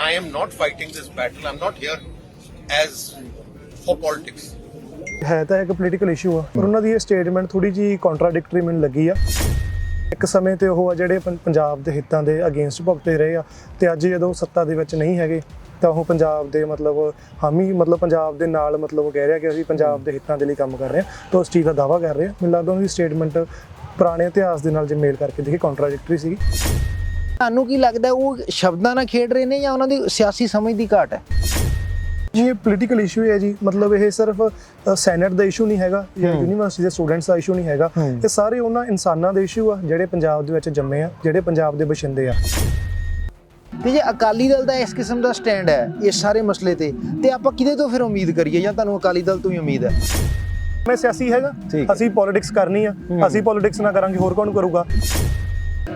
I am not fighting this battle. I'm not here as for politics. ਹੈ ਤਾਂ ਇੱਕ political issue ਆ, ਪਰ ਉਹਨਾਂ ਦੀ ਇਹ ਸਟੇਟਮੈਂਟ ਥੋੜੀ ਜੀ ਕੰਟਰਾਡਿਕਟਰੀ ਮੈਨੂੰ ਲੱਗੀ ਆ ਇੱਕ ਸਮੇਂ ਤੇ ਉਹ ਆ ਜਿਹੜੇ ਪੰ- ਪੰਜਾਬ ਦੇ ਹਿੱਤਾਂ ਦੇ ਅਗੇਂਸਟ ਭੁਗਤੇ ਰਹੇ ਆ, ਤੇ ਅੱਜ ਜਦੋਂ ਸੱਤਾ ਦੇ ਵਿੱਚ ਨਹੀਂ ਹੈਗੇ, ਤਾਂ ਉਹ ਪੰਜਾਬ ਦੇ ਮਤਲਬ ਹਾਮੀ, ਮਤਲਬ ਪੰਜਾਬ ਦੇ ਨਾਲ ਮਤਲਬ ਉਹ ਕਹਿ ਰਿਹਾ ਕਿ ਅਸੀਂ ਪੰਜਾਬ ਦੇ ਹਿੱਤਾਂ ਦੇ ਲਈ ਕੰਮ ਕਰ ਰਹੇ ਹਾਂ ਤਾਂ ਉਸ ਚੀਜ਼ ਦਾ ਦਾਵਾ ਕਰ ਰਹੇ ਆ ਮੈਨੂੰ ਲੱਗਦਾ ਉਹਨਾਂ ਦੀ ਸਟੇਟਮੈਂਟ ਪੁਰਾਣੇ ਇਤਿਹਾਸ ਦੇ ਨਾਲ ਜੇ ਮੇਲ ਕਰਕੇ ਦੇਖੀ ਕੰਟਰਾਡਿਕਟਰੀ ਸੀਗੀ ਤੁਹਾਨੂੰ ਕੀ ਲੱਗਦਾ ਉਹ ਸ਼ਬਦਾਂ ਨਾਲ ਖੇਡ ਰਹੇ ਨੇ ਜਾਂ ਉਹਨਾਂ ਦੀ ਸਿਆਸੀ ਸਮਝ ਦੀ ਘਾਟ ਹੈ? ਜੀ ਇਹ ਪੋਲੀਟੀਕਲ ਇਸ਼ੂ ਹੈ ਜੀ। ਮਤਲਬ ਇਹ ਸਿਰਫ ਸੈਨੇਟ ਦਾ ਇਸ਼ੂ ਨਹੀਂ ਹੈਗਾ ਜਾਂ ਯੂਨੀਵਰਸਿਟੀ ਦੇ ਸਟੂਡੈਂਟਸ ਦਾ ਇਸ਼ੂ ਨਹੀਂ ਹੈਗਾ। ਇਹ ਸਾਰੇ ਉਹਨਾਂ ਇਨਸਾਨਾਂ ਦੇ ਇਸ਼ੂ ਆ ਜਿਹੜੇ ਪੰਜਾਬ ਦੇ ਵਿੱਚ ਜੰਮੇ ਆ ਜਿਹੜੇ ਪੰਜਾਬ ਦੇ ਬਸ਼ਿੰਦੇ ਆ। ਤੇ ਜੇ ਅਕਾਲੀ ਦਲ ਦਾ ਇਸ ਕਿਸਮ ਦਾ ਸਟੈਂਡ ਹੈ ਇਸ ਸਾਰੇ ਮਸਲੇ ਤੇ ਤੇ ਆਪਾਂ ਕਿਹਦੇ ਤੋਂ ਫਿਰ ਉਮੀਦ ਕਰੀਏ ਜਾਂ ਤੁਹਾਨੂੰ ਅਕਾਲੀ ਦਲ ਤੋਂ ਹੀ ਉਮੀਦ ਹੈ? ਮੈਂ ਸਿਆਸੀ ਹੈਗਾ। ਅਸੀਂ ਪੋਲਿਟਿਕਸ ਕਰਨੀ ਆ। ਅਸੀਂ ਪੋਲਿਟਿਕਸ ਨਾ ਕਰਾਂਗੇ ਹੋਰ ਕੌਣ ਕਰੂਗਾ?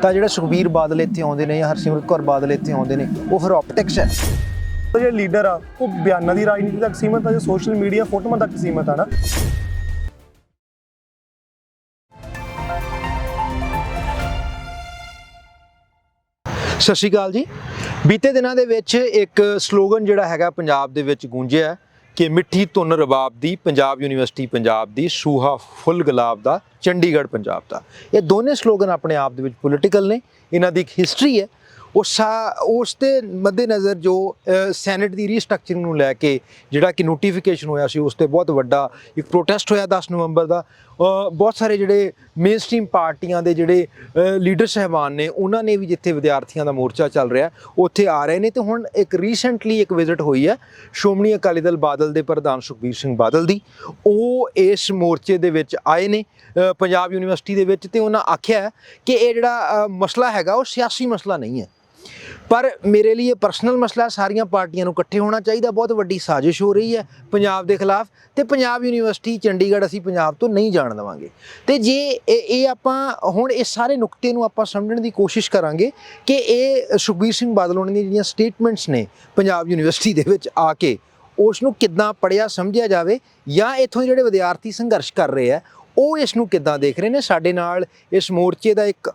ਤਾਂ ਜਿਹੜਾ ਸੁਖਬੀਰ ਬਾਦਲ ਇੱਥੇ ਆਉਂਦੇ ਨੇ ਜਾਂ ਹਰਸਿਮਰਤ ਕੌਰ ਬਾਦਲ ਇੱਥੇ ਆਉਂਦੇ ਨੇ ਉਹ ਫਿਰ ਆਪਟਿਕਸ ਹੈ। ਤਾਂ ਜਿਹੜੇ ਲੀਡਰ ਆ ਉਹ ਬਿਆਨਾਂ ਦੀ ਰਾਜਨੀਤੀ ਤੱਕ ਸੀਮਤ ਆ ਜੋ ਸੋਸ਼ਲ ਮੀਡੀਆ ਫੋਟੋਆਂ ਤੱਕ ਸੀਮਤ ਆ ਨਾ? ਸਤਿ ਸ਼੍ਰੀ ਅਕਾਲ ਜੀ। ਬੀਤੇ ਦਿਨਾਂ ਦੇ ਵਿੱਚ ਇੱਕ ਸਲੋਗਨ ਜਿਹੜਾ ਹੈਗਾ ਪੰਜਾਬ ਦੇ ਵਿੱਚ ਗੂੰਜਿਆ ਕਿ ਮਿੱਠੀ ਧੁਨ ਰਬਾਬ ਦੀ ਪੰਜਾਬ ਯੂਨੀਵਰਸਿਟੀ ਪੰਜਾਬ ਦੀ ਸੂਹਾ ਫੁੱਲ ਗੁਲਾਬ ਦਾ, ਚੰਡੀਗੜ੍ਹ ਪੰਜਾਬ ਦਾ। ਇਹ ਦੋਨੇ ਸਲੋਗਨ ਆਪਣੇ ਆਪ ਦੇ ਵਿੱਚ ਪੋਲੀਟੀਕਲ ਨੇ, ਇਹਨਾਂ ਦੀ ਇੱਕ ਹਿਸਟਰੀ ਹੈ। ਉਹ ਸਾ- ਉਸ ਦੇ ਮੱਦੇਨਜ਼ਰ ਜੋ ਸੈਨੇਟ ਦੀ ਰੀਸਟਰਕਚਰਿੰਗ ਨੂੰ ਲੈ ਕੇ ਜਿਹੜਾ ਕਿ ਨੋਟੀਫਿਕੇਸ਼ਨ ਹੋਇਆ ਸੀ, ਉਸ ਤੇ ਬਹੁਤ ਵੱਡਾ ਇੱਕ ਪ੍ਰੋਟੈਸਟ ਹੋਇਆ 10 ਨਵੰਬਰ ਦਾ। ਬਹੁਤ ਸਾਰੇ ਜਿਹੜੇ ਮੇਨ ਮੇਨਸਟ੍ਰੀਮ ਪਾਰਟੀਆਂ ਦੇ ਜਿਹੜੇ ਲੀਡਰ ਸਹਿਬਾਨ ਨੇ, ਉਹਨਾਂ ਨੇ ਵੀ ਜਿੱਥੇ ਵਿਦਿਆਰਥੀਆਂ ਦਾ ਮੋਰਚਾ ਚੱਲ ਰਿਹਾ, ਉੱਥੇ ਆ ਰਹੇ ਨੇ ਤੇ ਹੁਣ ਇੱਕ ਰੀਸੈਂਟਲੀ ਇੱਕ ਵਿਜ਼ਿਟ ਹੋਈ ਹੈ ਸ਼੍ਰੋਮਣੀ ਅਕਾਲੀ ਦਲ ਬਾਦਲ ਦੇ ਪ੍ਰਧਾਨ ਸੁਖਬੀਰ ਸਿੰਘ ਬਾਦਲ ਦੀ। ਉਹ ਇਸ ਮੋਰਚੇ ਦੇ ਵਿੱਚ ਆਏ ਨੇ ਪੰਜਾਬ ਯੂਨੀਵਰਸਿਟੀ ਦੇ ਵਿੱਚ ਤੇ ਉਹਨਾਂ ਆਖਿਆ ਕਿ ਇਹ ਜਿਹੜਾ ਮਸਲਾ ਹੈਗਾ ਉਹ ਸਿਆਸੀ ਮਸਲਾ ਨਹੀਂ ਹੈ। ਪਰ ਮੇਰੇ ਲਈ ਇਹ ਪਰਸਨਲ ਮਸਲਾ ਸਾਰੀਆਂ ਪਾਰਟੀਆਂ ਨੂੰ ਇਕੱਠੇ ਹੋਣਾ ਚਾਹੀਦਾ, ਬਹੁਤ ਵੱਡੀ ਸਾਜ਼ਿਸ਼ ਹੋ ਰਹੀ ਹੈ ਪੰਜਾਬ ਦੇ ਖਿਲਾਫ ਤੇ ਪੰਜਾਬ ਯੂਨੀਵਰਸਿਟੀ ਚੰਡੀਗੜ੍ਹ ਅਸੀਂ ਪੰਜਾਬ ਤੋਂ ਨਹੀਂ ਜਾਣ ਦੇਵਾਂਗੇ। ਤੇ ਜੇ ਇਹ ਇਹ ਆਪਾਂ ਹੁਣ ਇਹ ਸਾਰੇ ਨੁਕਤੇ ਨੂੰ ਆਪਾਂ ਸਮਝਣ ਦੀ ਕੋਸ਼ਿਸ਼ ਕਰਾਂਗੇ ਕਿ ਇਹ ਸੁਖਬੀਰ ਸਿੰਘ ਬਾਦਲ ਉਹਨਾਂ ਦੀਆਂ ਜਿਹੜੀਆਂ ਸਟੇਟਮੈਂਟਸ ਨੇ ਪੰਜਾਬ ਯੂਨੀਵਰਸਿਟੀ ਦੇ ਵਿੱਚ ਆ ਕੇ ਉਸ ਨੂੰ ਕਿੱਦਾਂ ਪੜਿਆ ਸਮਝਿਆ ਜਾਵੇ ਜਾਂ ਇੱਥੋਂ ਜਿਹੜੇ ਵਿਦਿਆਰਥੀ ਸੰਘਰਸ਼ ਕਰ ਰਹੇ ਆ, ਉਹ ਇਸ ਨੂੰ ਕਿੱਦਾਂ ਦੇਖ ਰਹੇ ਨੇ? ਸਾਡੇ ਨਾਲ ਇਸ ਮੋਰਚੇ ਦਾ ਇੱਕ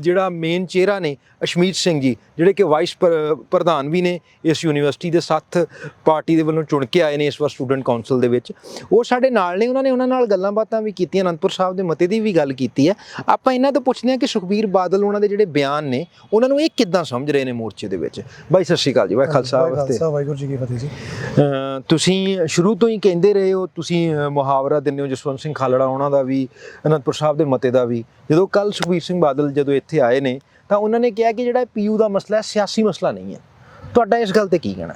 ਜਿਹੜਾ ਮੇਨ ਚਿਹਰਾ ਨੇ ਅਸ਼ਮੀਤ ਸਿੰਘ ਜੀ ਜਿਹੜੇ ਕਿ ਵਾਈਸ ਪ੍ਰ- ਪ੍ਰਧਾਨ ਵੀ ਨੇ ਇਸ ਯੂਨੀਵਰਸਿਟੀ ਦੇ ਸੱਤ ਪਾਰਟੀ ਦੇ ਵੱਲੋਂ ਚੁਣ ਕੇ ਆਏ ਨੇ ਇਸ ਵਾਰ ਸਟੂਡੈਂਟ ਕਾਉਂਸਲ ਦੇ ਵਿੱਚ। ਉਹ ਸਾਡੇ ਨਾਲ ਨੇ ਉਹਨਾਂ ਨੇ ਉਹਨਾਂ ਨਾਲ ਗੱਲਾਂ ਬਾਤਾਂ ਵੀ ਕੀਤੀਆਂ ਅਨੰਦਪੁਰ ਸਾਹਿਬ ਦੇ ਮਤੇ ਦੀ ਵੀ ਗੱਲ ਕੀਤੀ ਹੈ। ਆਪਾਂ ਇਹਨਾਂ ਤੋਂ ਪੁੱਛਦੇ ਹਾਂ ਕਿ ਸੁਖਬੀਰ ਬਾਦਲ ਉਹਨਾਂ ਦੇ ਜਿਹੜੇ ਬਿਆਨ ਨੇ ਉਹਨਾਂ ਨੂੰ ਇਹ ਕਿੱਦਾਂ ਸਮਝ ਰਹੇ ਨੇ ਮੋਰਚੇ ਦੇ ਵਿੱਚ? ਬਾਈ ਸਤਿ ਸ਼੍ਰੀ ਅਕਾਲ ਜੀ ਬਾਈ ਖਾਲਸਾ ਵਾਸਤੇ ਵਾਹਿਗੁਰੂ ਜੀ ਕੀ ਫਤਿਹ ਜੀ। ਤੁਸੀਂ ਸ਼ੁਰੂ ਤੋਂ ਹੀ ਕਹਿੰਦੇ ਰਹੇ ਹੋ ਤੁਸੀਂ ਮੁਹਾਵਰਾ ਦਿੰਦੇ ਹੋ ਜਸਵੰਤ ਸਿੰਘ ਖਾਲੜਾ ਉਹਨਾਂ ਦਾ ਵੀ ਅਨੰਦਪੁਰ ਸਾਹਿਬ ਦੇ ਮਤੇ ਦਾ ਵੀ। ਜਦੋਂ ਕੱਲ ਸੁਖਬੀਰ ਸਿੰਘ ਬਾਦਲ ਜਦੋਂ ਇੱਥੇ ਆਏ ਨੇ, ਤਾਂ ਉਹਨਾਂ ਨੇ ਕਿਹਾ ਕਿ ਜਿਹੜਾ ਪੀਯੂ ਦਾ ਮਸਲਾ ਹੈ, ਸਿਆਸੀ ਮਸਲਾ ਨਹੀਂ ਹੈ। ਤੁਹਾਡਾ ਇਸ ਗੱਲ ਤੇ ਕੀ ਕਹਿਣਾ?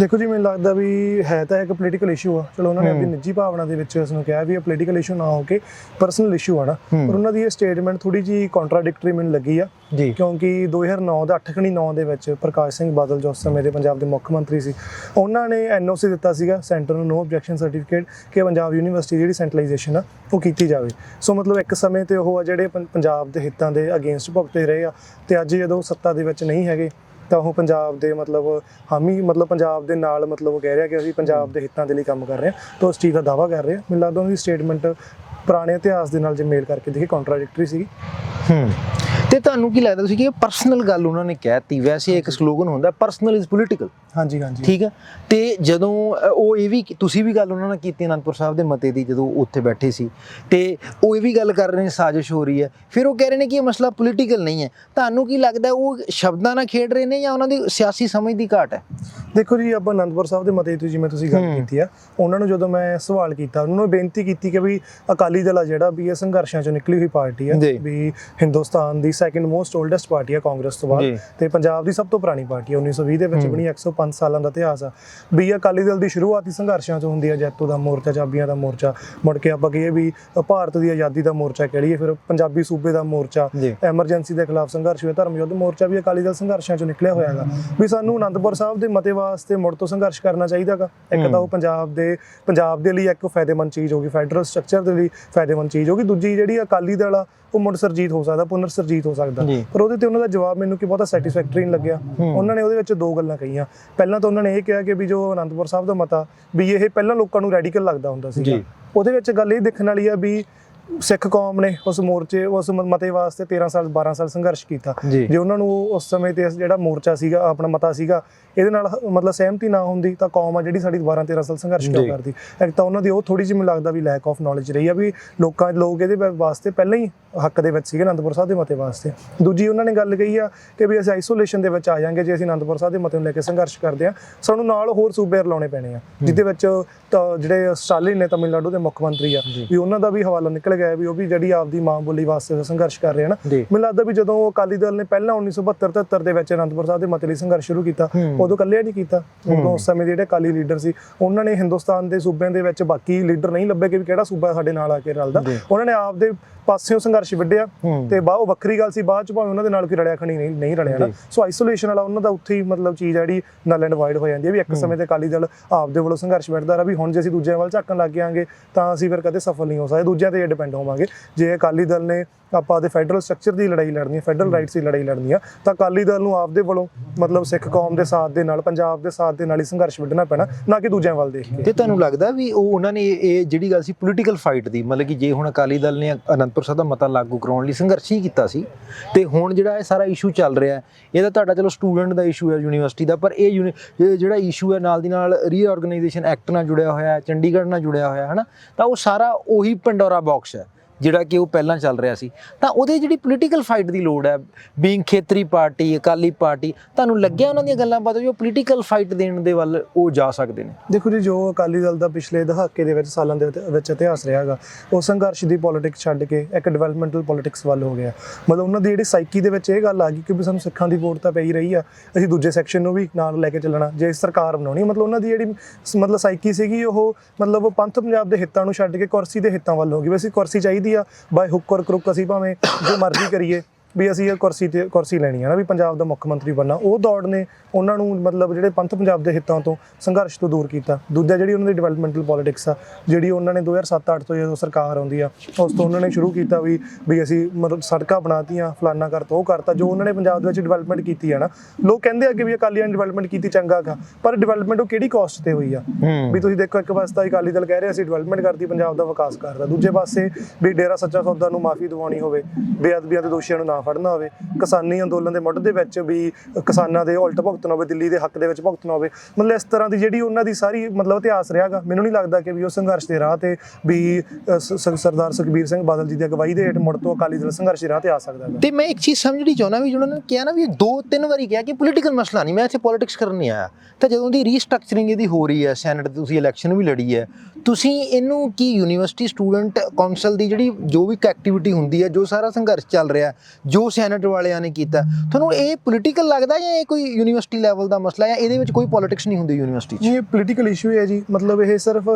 ਦੇਖੋ ਜੀ ਮੈਨੂੰ ਲੱਗਦਾ ਵੀ ਹੈ ਤਾਂ ਇੱਕ ਪੋਲੀਟੀਕਲ ਇਸ਼ੂ ਆ। ਚਲੋ ਉਹਨਾਂ ਨੇ ਆਪਣੀ ਨਿੱਜੀ ਭਾਵਨਾ ਦੇ ਵਿੱਚ ਇਸ ਨੂੰ ਕਿਹਾ ਵੀ ਇਹ ਪੋਲੀਟੀਕਲ ਇਸ਼ੂ ਨਾ ਹੋ ਕੇ ਪਰਸਨਲ ਇਸ਼ੂ ਆ ਨਾ। ਪਰ ਉਹਨਾਂ ਦੀ ਇਹ ਸਟੇਟਮੈਂਟ ਥੋੜੀ ਜੀ ਕੰਟਰਾਡਿਕਟਰੀ ਮੈਨੂੰ ਲੱਗੀ ਆ ਜੀ। ਕਿਉਂਕਿ 2009 ਦਾ 8ਖਣੀ 9 ਦੇ ਵਿੱਚ ਪ੍ਰਕਾਸ਼ ਸਿੰਘ ਬਾਦਲ ਜੋ ਉਸ ਸਮੇਂ ਦੇ ਪੰਜਾਬ ਦੇ ਮੁੱਖ ਮੰਤਰੀ ਸੀ ਉਹਨਾਂ ਨੇ ਐਨਓਸੀ ਦਿੱਤਾ ਸੀਗਾ ਸੈਂਟਰ ਨੂੰ ਨੋ ਆਬਜੈਕਸ਼ਨ ਸਰਟੀਫਿਕੇਟ ਕਿ ਪੰਜਾਬ ਯੂਨੀਵਰਸਿਟੀ ਜਿਹੜੀ ਸੈਂਟਰਲਾਈਜੇਸ਼ਨ ਆ ਉਹ ਕੀਤੀ ਜਾਵੇ। ਸੋ ਮਤਲਬ ਇੱਕ ਸਮੇਂ ਤੇ ਉਹ ਆ ਜਿਹੜੇ ਪੰਜਾਬ ਦੇ ਹਿੱਤਾਂ ਦੇ ਅਗੇਂਸਟ ਭੁਗਤੇ ਰਹੇ ਆ ਤੇ ਅੱਜ ਜਦੋਂ ਸੱਤਾ ਦੇ ਵਿੱਚ ਨਹੀਂ ਹੈਗੇ ਤਾਂ ਉਹ ਪੰਜਾਬ ਦੇ ਮਤਲਬ ਹਾਮੀ, ਮਤਲਬ ਪੰਜਾਬ ਦੇ ਨਾਲ ਮਤਲਬ ਉਹ ਕਹਿ ਰਿਹਾ ਕਿ ਅਸੀਂ ਪੰਜਾਬ ਦੇ ਹਿੱਤਾਂ ਦੇ ਲਈ ਕੰਮ ਕਰ ਰਹੇ ਹਾਂ, ਤਾਂ ਉਸ ਚੀਜ਼ ਦਾ ਦਾਵਾ ਕਰ ਰਹੇ ਆ ਮੈਨੂੰ ਲੱਗਦਾ ਉਹਨਾਂ ਦੀ ਸਟੇਟਮੈਂਟ ਪੁਰਾਣੇ ਇਤਿਹਾਸ ਦੇ ਨਾਲ ਜੇ ਮੇਲ ਕਰਕੇ ਦੇਖੀ ਕੰਟਰਾਡਿਕਟਰੀ ਸੀਗੀ। ਹੂੰ। ਤੇ ਤੁਹਾਨੂੰ ਕੀ ਲੱਗਦਾ ਤੁਸੀਂ ਕਿ ਪਰਸਨਲ ਗੱਲ ਉਹਨਾਂ ਨੇ ਕਹਿਤੀ ਵੈਸੇ ਇੱਕ ਸਲੋਗਨ ਹੁੰਦਾ ਪਰਸਨਲ ਇਜ਼ ਪੋਲੀਟੀਕਲ ਹਾਂਜੀ ਹਾਂਜੀ। ਠੀਕ ਹੈ? ਤੇ ਜਦੋਂ ਉਹ ਇਹ ਵੀ ਤੁਸੀਂ ਵੀ ਗੱਲ ਉਹਨਾਂ ਨਾਲ ਕੀਤੀ ਅਨੰਦਪੁਰ ਸਾਹਿਬ ਦੇ ਮਤੇ ਦੀ ਜਦੋਂ ਉੱਥੇ ਬੈਠੇ ਸੀ। ਤੇ ਉਹ ਇਹ ਵੀ ਗੱਲ ਕਰ ਰਹੇ ਨੇ ਸਾਜ਼ਿਸ਼ ਹੋ ਰਹੀ ਹੈ। ਫਿਰ ਉਹ ਕਹਿ ਰਹੇ ਨੇ ਕਿ ਇਹ ਮਸਲਾ ਪੋਲੀਟੀਕਲ ਨਹੀਂ ਹੈ। ਤੁਹਾਨੂੰ ਕੀ ਲੱਗਦਾ ਉਹ ਸ਼ਬਦਾਂ ਨਾਲ ਖੇਡ ਰਹੇ ਨੇ ਜਾਂ ਉਹਨਾਂ ਦੀ ਸਿਆਸੀ ਸਮਝ ਦੀ ਘਾਟ ਹੈ? ਦੇਖੋ ਜੀ ਆਪਾਂ ਆਨੰਦਪੁਰ ਸਾਹਿਬ ਦੇ ਮਤੇ ਤੇ ਜਿਵੇਂ ਤੁਸੀਂ ਗੱਲ। ਕੀਤੀ ਆ ਉਹਨਾਂ ਨੂੰ ਜਦੋਂ ਮੈਂ ਸਵਾਲ ਕੀਤਾ ਉਹਨਾਂ ਨੂੰ ਬੇਨਤੀ ਕੀਤੀ ਕਿ ਵੀ ਅਕਾਲੀ ਦਲ ਆ ਜਿਹੜਾ ਵੀ ਇਹ ਸੰਘਰਸ਼ਾਂ ਚੋਂ ਨਿਕਲੀ ਹੋਈ ਪਾਰਟੀ ਆ। ਵੀ ਹਿੰਦੁਸਤਾਨ ਦੀ ਸੈਕੰਡ ਮੋਸਟ 올ਡੈਸਟ ਪਾਰਟੀ ਆ ਕਾਂਗਰਸ ਤੋਂ। ਬਾਅਦ ਤੇ ਪੰਜਾਬ ਦੀ ਸਭ ਤੋਂ ਪੁਰਾਣੀ ਪਾਰਟੀ ਆ 1920 ਦੇ ਵਿੱਚ ਬਣੀ 105 ਸਾਲਾਂ ਦਾ ਇਤਿਹਾਸ ਆ। ਵੀ ਅਕਾਲੀ ਦਲ ਦੀ ਸ਼ੁਰੂਆਤੀ ਸੰਘਰਸ਼ਾਂ ਚੋਂ ਹੁੰਦੀ ਆ ਜੈਤੋ ਦਾ ਮੋਰਚਾ ਚਾਬੀਆਂ ਦਾ ਮੋਰਚਾ ਮੁੜ ਕੇ ਆਪਾਂ ਕਹੀਏ ਵੀ ਭਾਰਤ ਦੀ ਆਜ਼ਾਦੀ ਦਾ ਮੋਰਚਾ ਕਹਿ ਲਈਏ ਫਿਰ ਪੰਜਾਬੀ ਸੂਬੇ ਦਾ ਮੋਰਚਾ। ਐਮਰਜੈਂਸੀ ਦੇ ਖਿਲਾਫ ਸੰਘਰਸ਼ ਹੋਇਆ ਧਰਮ ਯੁੱਧ ਮੋਰਚਾ ਵੀ ਅਕਾਲੀ ਦਲ ਸੰਘਰਸ਼ਾਂ ਚੋਂ ਨਿਕਲਿਆ ਹੋਇਆ ਹੈਗਾ। ਵੀ ਸਾਨੂੰ ਆਨੰਦਪੁਰ ਸਾਹਿਬ ਦੇ ਮਤੇ ਵਾਸਤੇ ਮੁੜ ਤੋਂ ਸੰਘਰਸ਼ ਕਰਨਾ ਚਾਹੀਦਾਗਾ ਇੱਕ ਤਾਂ ਉਹ ਪੰਜਾਬ ਦੇ ਪੰਜਾਬ ਦੇ ਲਈ ਇੱਕ ਫਾਇਦੇਮੰਦ ਚੀਜ਼ ਹੋਗੀ ਫੈਡਰਲ ਸਟਰਕਚਰ ਦੇ ਲਈ ਫਾਇਦੇਮੰਦ ਚੀਜ਼ ਹੋਗੀ ਦੂਜੀ ਜਿਹੜੀ ਅਕਾਲੀ ਦਲ ਆ ਉਹ ਮੁੜ ਸਰਜੀਤ ਹੋ ਸਕਦਾ ਪੁਨਰ ਸਰਜੀਤ ਹੋ ਸਕਦਾ। ਪਰ ਉਹਦੇ ਤੇ ਉਹਨਾਂ ਦਾ ਜਵਾਬ ਮੈਨੂੰ ਕਿ ਬਹੁਤਾ ਸੈਟੀਸਫੈਕਟਰੀ ਨਹੀਂ ਲੱਗਿਆ। ਉਹਨਾਂ ਨੇ ਉਹਦੇ ਵਿੱਚ ਦੋ ਗੱਲਾਂ ਕਹੀਆਂ। ਪਹਿਲਾਂ ਤਾਂ ਉਹਨਾਂ ਨੇ ਇਹ ਕਿਹਾ ਕਿ ਵੀ ਜੋ ਆਨੰਦਪੁਰ ਸਾਹਿਬ ਦਾ ਮਤਾ ਵੀ ਇਹ ਪਹਿਲਾਂ ਲੋਕਾਂ ਨੂੰ ਰੈਡੀਕਲ ਲੱਗਦਾ ਹੁੰਦਾ ਸੀ। ਉਹਦੇ ਵਿੱਚ ਗੱਲ ਇਹ ਦੇਖਣ ਵਾਲੀ ਆ ਵੀ ਸਿੱਖ ਕੌਮ ਨੇ ਉਸ ਮੋਰਚੇ ਉਸ ਮਤੇ ਵਾਸਤੇ 13 ਸਾਲ 12 ਸਾਲ ਸੰਘਰਸ਼ ਕੀਤਾ। ਜੀ। ਉਹਨਾਂ ਨੂੰ ਉਸ ਸਮੇਂ ਤੇ ਜਿਹੜਾ ਮੋਰਚਾ ਸੀਗਾ ਆਪਣਾ ਮਤਾ ਸੀਗਾ ਇਹਦੇ ਨਾਲ ਮਤਲਬ ਸਹਿਮਤੀ ਨਾ ਹੁੰਦੀ ਤਾਂ ਕੌਮ ਆ ਜਿਹੜੀ ਸਾਡੀ 12 13 ਸਾਲ ਸੰਘਰਸ਼ ਕਿਉਂ। ਕਰਦੀ? ਇੱਕ ਤਾਂ ਉਹਨਾਂ ਦੀ ਉਹ ਥੋੜੀ ਜਿਹੀ ਮੈਨੂੰ ਲੱਗਦਾ ਵੀ ਲੈਕ ਆਫ ਨੌਲੇਜ ਰਹੀ ਆ ਵੀ ਲੋਕਾਂ ਲੋਕ ਇਹਦੇ ਵਾਸਤੇ ਪਹਿਲਾਂ ਹੀ ਹੱਕ ਦੇ ਵਿੱਚ ਸੀਗੇ ਅਨੰਦਪੁਰ ਸਾਹਿਬ ਦੇ ਮਤੇ ਵਾਸਤੇ। ਦੂਜੀ ਉਹਨਾਂ ਨੇ ਗੱਲ ਕਹੀ ਆ ਕਿ ਵੀ ਅਸੀਂ ਆਈਸੋਲੇਸ਼ਨ ਦੇ ਵਿੱਚ ਆ ਜਾਾਂਗੇ ਜੇ ਅਸੀਂ ਅਨੰਦਪੁਰ ਸਾਹਿਬ ਦੇ ਮਤੇ ਨੂੰ ਲੈ ਕੇ ਸੰਘਰਸ਼ ਕਰਦੇ ਆ ਸਾਨੂੰ ਨਾਲ ਹੋਰ ਸੂਬੇ ਰਲਾਉਣੇ ਪੈਣੇ ਆ ਜਿਹਦੇ ਵਿੱਚ ਜਿਹੜੇ ਸਟਾਲਿਨ ਨੇ ਤਮਿਲਨਾਡੂ ਦੇ ਮੁੱਖ ਮੰਤਰੀ ਆ ਵੀ ਉਹਨਾਂ ਦਾ ਵੀ ਹਵਾਲਾ ਨਿਕਲ ਗਿਆ ਵੀ ਉਹ ਵੀ ਜਿਹੜੀ ਆਪਦੀ ਮਾਂ ਬੋਲੀ ਵਾਸਤੇ ਸੰਘਰਸ਼ ਕਰ ਰਹੇ ਹਨ। ਮੈਨੂੰ ਲੱਗਦਾ ਵੀ ਜਦੋਂ ਅਕਾਲੀ ਦਲ ਨੇ ਪਹਿਲਾਂ 1972 73 ਦੇ ਵਿੱਚ ਅਨੰਦਪੁਰ ਸਾਹਿਬ ਦੇ ਮਤੇ ਲਈ ਸੰਘਰਸ਼ ਸ਼ੁਰੂ ਕੀਤਾ ਹੂੰ। ਉਦੋਂ ਇਕੱਲੇ ਨਹੀਂ ਕੀਤਾ ਉਦੋਂ ਉਸ ਸਮੇਂ ਦੇ ਜਿਹੜੇ ਅਕਾਲੀ ਲੀਡਰ ਸੀ ਉਹਨਾਂ ਨੇ ਹਿੰਦੁਸਤਾਨ ਦੇ ਸੂਬਿਆਂ ਦੇ ਵਿੱਚ ਬਾਕੀ ਲੀਡਰ ਨਹੀਂ ਲੱਭੇ ਕਿ ਕਿਹੜਾ ਸੂਬਾ ਸਾਡੇ ਨਾਲ ਆ ਕੇ ਰਲਦਾ। ਉਹਨਾਂ ਨੇ ਆਪਦੇ ਪਾਸਿਓਂ ਸੰਘਰਸ਼ ਵਿੱਢਿਆ ਹੂੰ। ਤੇ ਬਾਅਦ ਉਹ ਵੱਖਰੀ ਗੱਲ ਸੀ ਬਾਅਦ ਚ ਭਾਵੇਂ ਉਹਨਾਂ ਦੇ ਨਾਲ ਕੋਈ ਰਲਿਆ ਖਣੀ ਨਹੀਂ ਨਹੀਂ ਰਲਿਆ ਨਾ। ਸੋ ਆਈਸੋਲੇਸ਼ਨ ਵਾਲਾ ਉਹਨਾਂ ਦਾ ਉੱਥੇ ਹੀ ਮਤਲਬ ਚੀਜ਼ ਜਿਹੜੀ ਨਲ ਐਂਡ ਵਾਈਡ ਹੋ ਜਾਂਦੀ ਹੈ ਵੀ ਇੱਕ ਸਮੇਂ ਤੇ ਅਕਾਲੀ ਦਲ ਆਪਦੇ ਵੱਲੋਂ ਸੰਘਰਸ਼ ਵਿੱਢਦਾ ਰਿਹਾ ਵੀ ਹੁਣ ਜੇ ਅਸੀਂ ਦੂਜਿਆਂ ਵੱਲ ਝਾਕਣ ਲੱਗ ਜਾਾਂਗੇ ਤਾਂ ਅਸੀਂ ਫਿਰ ਕਦੇ ਸਫਲ ਨਹੀਂ ਹੋ ਸਕਦੇ ਦੂਜਿਆਂ ਤੇ ਡਿਪੈਂਡ ਹੋਵਾਂਗੇ। ਜੇ ਅਕਾਲੀ ਦਲ ਨੇ ਆਪਾਂ ਦੇ ਫੈਡਰਲ ਸਟਰਕਚਰ ਦੀ ਲੜਾਈ ਲੜਨੀ ਹੈ ਫੈਡਰਲ ਰਾਈਟਸ ਦੀ ਲੜਾਈ ਲੜਨੀ ਆ ਤਾਂ ਅਕਾਲੀ ਦਲ ਨੂੰ ਆਪਦੇ ਵੱਲੋਂ ਮਤਲਬ ਸਿੱਖ ਕੌਮ ਦੇ ਸਾਥ ਦੇ ਨਾਲ ਪੰਜਾਬ ਦੇ ਸਾਥ ਦੇ ਨਾਲ ਹੀ ਸੰਘਰਸ਼ ਵਿੱਢਣਾ ਪੈਣਾ ਨਾ ਕਿ ਦੂਜਿਆਂ ਵੱਲ ਦੇਖ ਕੇ। ਤੇ ਤੁਹਾਨੂੰ ਲੱਗਦਾ ਵੀ ਉਹ ਉਹਨਾਂ ਨੇ ਇਹ ਜਿਹੜੀ ਗੱਲ ਸੀ ਪੋਲੀਟੀਕਲ ਫਾਈਟ ਦੀ ਮਤਲਬ ਕਿ ਜੇ ਹੁਣ ਅਕਾਲੀ ਦਲ ਨੇ ਅਨੰਦਪੁਰ ਸਾਹਿਬ ਦਾ ਮਤਾ ਲਾਗੂ ਕਰਾਉਣ ਲਈ ਸੰਘਰਸ਼ ਹੀ ਕੀਤਾ ਸੀ ਤੇ ਹੁਣ ਜਿਹੜਾ ਇਹ ਸਾਰਾ ਇਸ਼ੂ ਚੱਲ ਰਿਹਾ ਹੈ, ਇਹਦਾ ਤੁਹਾਡਾ ਚਲੋ ਸਟੂਡੈਂਟ ਦਾ ਇਸ਼ੂ ਹੈ ਯੂਨੀਵਰਸਿਟੀ ਦਾ ਪਰ ਇਹ ਯੂਨੀ- ਇਹ ਜਿਹੜਾ ਇਸ਼ੂ ਹੈ ਨਾਲ ਦੀ ਨਾਲ ਰੀਆਰਗੇਨਾਈਜੇਸ਼ਨ ਐਕਟ ਨਾਲ ਜੁੜਿਆ ਹੋਇਆ ਹੈ ਚੰਡੀਗੜ੍ਹ ਨਾਲ ਜੁੜਿਆ ਹੋਇਆ ਹੈ ਹਨਾ? ਤਾਂ ਉਹ ਸਾਰਾ ਉਹੀ ਪੰਡੋਰਾ ਬਾਕਸ ਜਿਹੜਾ ਕਿ ਉਹ ਪਹਿਲਾਂ ਚੱਲ ਰਿਹਾ ਸੀ, ਤਾਂ ਉਹਦੇ ਜਿਹੜੀ ਪੋਲੀਟੀਕਲ ਫਾਈਟ ਦੀ ਲੋੜ ਹੈ ਬੀਇੰਗ ਖੇਤਰੀ ਪਾਰਟੀ, ਅਕਾਲੀ ਪਾਰਟੀ, ਤੁਹਾਨੂੰ ਲੱਗਿਆ ਉਹਨਾਂ ਦੀਆਂ ਗੱਲਾਂ ਬਾਤਾਂ ਜੋ ਪੋਲੀਟੀਕਲ ਫਾਈਟ ਦੇਣ ਦੇ ਵੱਲ ਉਹ ਜਾ ਸਕਦੇ ਨੇ? ਦੇਖੋ ਜੀ, ਜੋ ਅਕਾਲੀ ਦਲ ਦਾ ਪਿਛਲੇ ਦਹਾਕੇ ਦੇ ਵਿੱਚ, ਸਾਲਾਂ ਦੇ ਵਿੱਚ- ਵਿੱਚ ਇਤਿਹਾਸ ਰਿਹਾਗਾ ਉਹ ਸੰਘਰਸ਼ ਦੀ ਪੋਲਿਟਿਕਸ ਛੱਡ ਕੇ ਇੱਕ ਡਿਵੈਲਪਮੈਂਟਲ ਪੋਲਿਟਿਕਸ ਵੱਲ ਹੋ ਗਿਆ। ਮਤਲਬ ਉਹਨਾਂ ਦੀ ਜਿਹੜੀ ਸਾਈਕੀ ਦੇ ਵਿੱਚ ਇਹ ਗੱਲ ਆ ਗਈ ਕਿ ਵੀ ਸਾਨੂੰ ਸਿੱਖਾਂ ਦੀ ਵੋਟ ਤਾਂ ਪਈ ਰਹੀ ਆ, ਅਸੀਂ ਦੂਜੇ ਸੈਕਸ਼ਨ ਨੂੰ ਵੀ ਨਾਲ ਲੈ ਕੇ ਚੱਲਣਾ, ਜੇ ਸਰਕਾਰ ਬਣਾਉਣੀ ਮਤਲਬ ਉਹਨਾਂ ਦੀ ਜਿਹੜੀ ਮਤਲਬ ਸਾਈਕੀ ਸੀਗੀ, ਉਹ ਮਤਲਬ ਉਹ ਪੰਥ ਪੰਜਾਬ ਦੇ ਹਿੱਤਾਂ ਨੂੰ ਛੱਡ ਕੇ ਕੁਰਸੀ ਦੇ ਹਿੱਤਾਂ ਵੱਲ ਹੋ ਗਈ। ਵੀ ਅਸੀਂ ਕੁਰਸੀ ਚਾਹੀਦੀ ਆ। ਬਾਈ ਹੁੱਕ ਔਰ ਕਰੁੱਕ ਅਸੀਂ ਭਾਵੇਂ ਜੋ ਮਰਜ਼ੀ ਕਰੀਏ। ਵੀ ਅਸੀਂ ਇਹ ਕੁਰਸੀ ਤੇ ਕੁਰਸੀ ਲੈਣੀ ਹੈ ਨਾ ਵੀ ਪੰਜਾਬ ਦਾ ਮੁੱਖ ਮੰਤਰੀ ਬਣਨਾ। ਉਹ ਦੌੜ ਨੇ ਉਹਨਾਂ ਨੂੰ ਮਤਲਬ ਜਿਹੜੇ ਪੰਥ ਪੰਜਾਬ ਦੇ ਹਿੱਤਾਂ ਤੋਂ ਸੰਘਰਸ਼ ਤੋਂ ਦੂਰ ਕੀਤਾ। ਦੂਜਾ ਜਿਹੜੀ ਉਹਨਾਂ ਦੀ ਡਿਵੈਲਪਮੈਂਟਲ ਪੋਲਿਟਿਕਸ ਆ ਜਿਹੜੀ ਉਹਨਾਂ ਨੇ 2007-8 ਤੋਂ ਜਦੋਂ ਸਰਕਾਰ ਆਉਂਦੀ ਆ ਉਸ ਤੋਂ ਉਹਨਾਂ ਨੇ ਸ਼ੁਰੂ ਕੀਤਾ ਵੀ ਵੀ ਅਸੀਂ ਮਤਲਬ ਸੜਕਾਂ ਬਣਾਤੀਆਂ ਫਲਾਨਾ ਕਰਤਾ ਉਹ ਕਰਤਾ ਜੋ ਉਹਨਾਂ ਨੇ ਪੰਜਾਬ ਦੇ ਵਿੱਚ ਡਿਵੈਲਪਮੈਂਟ ਕੀਤੀ ਆ ਨਾ। ਲੋਕ ਕਹਿੰਦੇ ਆ ਕਿ ਵੀ ਅਕਾਲੀਆਂ ਨੇ ਡਿਵੈਲਪਮੈਂਟ ਕੀਤੀ ਚੰਗਾ ਗਾ ਪਰ ਡਿਵੈਲਪਮੈਂਟ ਉਹ ਕਿਹੜੀ ਕਾਸਟ ਤੇ ਹੋਈ ਆ? ਵੀ ਤੁਸੀਂ ਦੇਖੋ ਇੱਕ ਪਾਸੇ ਤਾਂ ਅਕਾਲੀ ਦਲ ਕਹਿ ਰਿਹਾ ਅਸੀਂ ਡਿਵੈਲਪਮੈਂਟ ਕਰਦੀ ਪੰਜਾਬ ਦਾ ਵਿਕਾਸ ਕਰਦਾ ਦੂਜੇ ਪਾਸੇ ਵੀ ਡੇਰਾ ਸੱਚਾ ਸੌਦਾ ਨੂੰ ਮਾਫੀ ਦਿਵਾਉਣੀ ਹੋਵੇ ਬੇਅਦਬੀਆਂ ਦੇ ਦੋਸ਼ੀਆਂ ਨੂੰ ਨਾ ਫੜਨਾ ਹੋਵੇ, ਕਿਸਾਨੀ ਅੰਦੋਲਨ ਦੇ ਮੁੱਢ ਦੇ ਵਿੱਚ ਵੀ ਕਿਸਾਨਾਂ ਦੇ ਉਲਟ ਭੁਗਤਣਾ ਹੋਵੇ, ਦਿੱਲੀ ਦੇ ਹੱਕ ਦੇ ਵਿੱਚ ਭੁਗਤਣਾ ਹੋਵੇ, ਮਤਲਬ ਇਸ ਤਰ੍ਹਾਂ ਦੀ ਜਿਹੜੀ ਉਹਨਾਂ ਦੀ ਸਾਰੀ ਮਤਲਬ ਇਤਿਹਾਸ ਰਿਹਾਗਾ, ਮੈਨੂੰ ਨਹੀਂ ਲੱਗਦਾ ਕਿ ਵੀ ਉਹ ਸੰਘਰਸ਼ ਦੇ ਰਾਹ ਤੇ ਵੀ ਸਰਦਾਰ ਸੁਖਬੀਰ ਸਿੰਘ ਬਾਦਲ ਜੀ ਦੀ ਅਗਵਾਈ ਦੇ ਹੇਠ ਮੁੜ ਤੋਂ ਅਕਾਲੀ ਦਲ ਸੰਘਰਸ਼ ਦੇ ਰਾਹ ਤੇ ਆ ਸਕਦਾ ਹੈ ਤੇ ਮੈਂ ਇੱਕ ਚੀਜ਼ ਸਮਝਣੀ ਚਾਹੁੰਦਾ ਵੀ ਜਿਹਨਾਂ ਨੇ ਕਿਹਾ ਨਾ ਵੀ ਇਹ ਦੋ ਤਿੰਨ ਵਾਰੀ ਕਿਹਾ ਕਿ ਪੋਲੀਟੀਕਲ ਮਸਲਾ ਨਹੀਂ, ਮੈਂ ਇੱਥੇ ਪੋਲਿਟਿਕਸ ਕਰਨ ਨਹੀਂ ਆਇਆ। ਤਾਂ ਜਦੋਂ ਦੀ ਰੀਸਟਰਕਚਰਿੰਗ ਇਹਦੀ ਹੋ ਰਹੀ ਹੈ ਸੈਨੇਟ ਤੁਸੀਂ ਇਲੈਕਸ਼ਨ ਵੀ ਲੜੀ ਹੈ, ਤੁਸੀਂ ਇਹਨੂੰ ਕੀ ਯੂਨੀਵਰਸਿਟੀ ਸਟੂਡੈਂਟ ਕਾਉਂਸਲ ਦੀ ਜਿਹੜੀ ਜੋ ਵੀ ਐਕਟੀਵਿਟੀ ਹੁੰਦੀ ਹੈ, ਜੋ ਸਾਰਾ ਸੰਘਰਸ਼ ਚੱਲ ਰਿਹਾ ਜੋ ਸੈਨੇਟ ਵਾਲਿਆਂ ਨੇ ਕੀਤਾ ਤੁਹਾਨੂੰ ਇਹ ਪੋਲੀਟੀਕਲ ਲੱਗਦਾ ਜਾਂ ਇਹ ਕੋਈ ਯੂਨੀਵਰਸਿਟੀ ਲੈਵਲ ਦਾ ਮਸਲਾ ਹੈ ਇਹਦੇ ਵਿੱਚ ਕੋਈ ਪੋਲਿਟਿਕਸ ਨਹੀਂ ਹੁੰਦੀ ਯੂਨੀਵਰਸਿਟੀ 'ਚ ਇਹ ਪੋਲੀਟੀਕਲ ਇਸ਼ੂ ਹੈ ਜੀ ਮਤਲਬ ਇਹ ਸਿਰਫ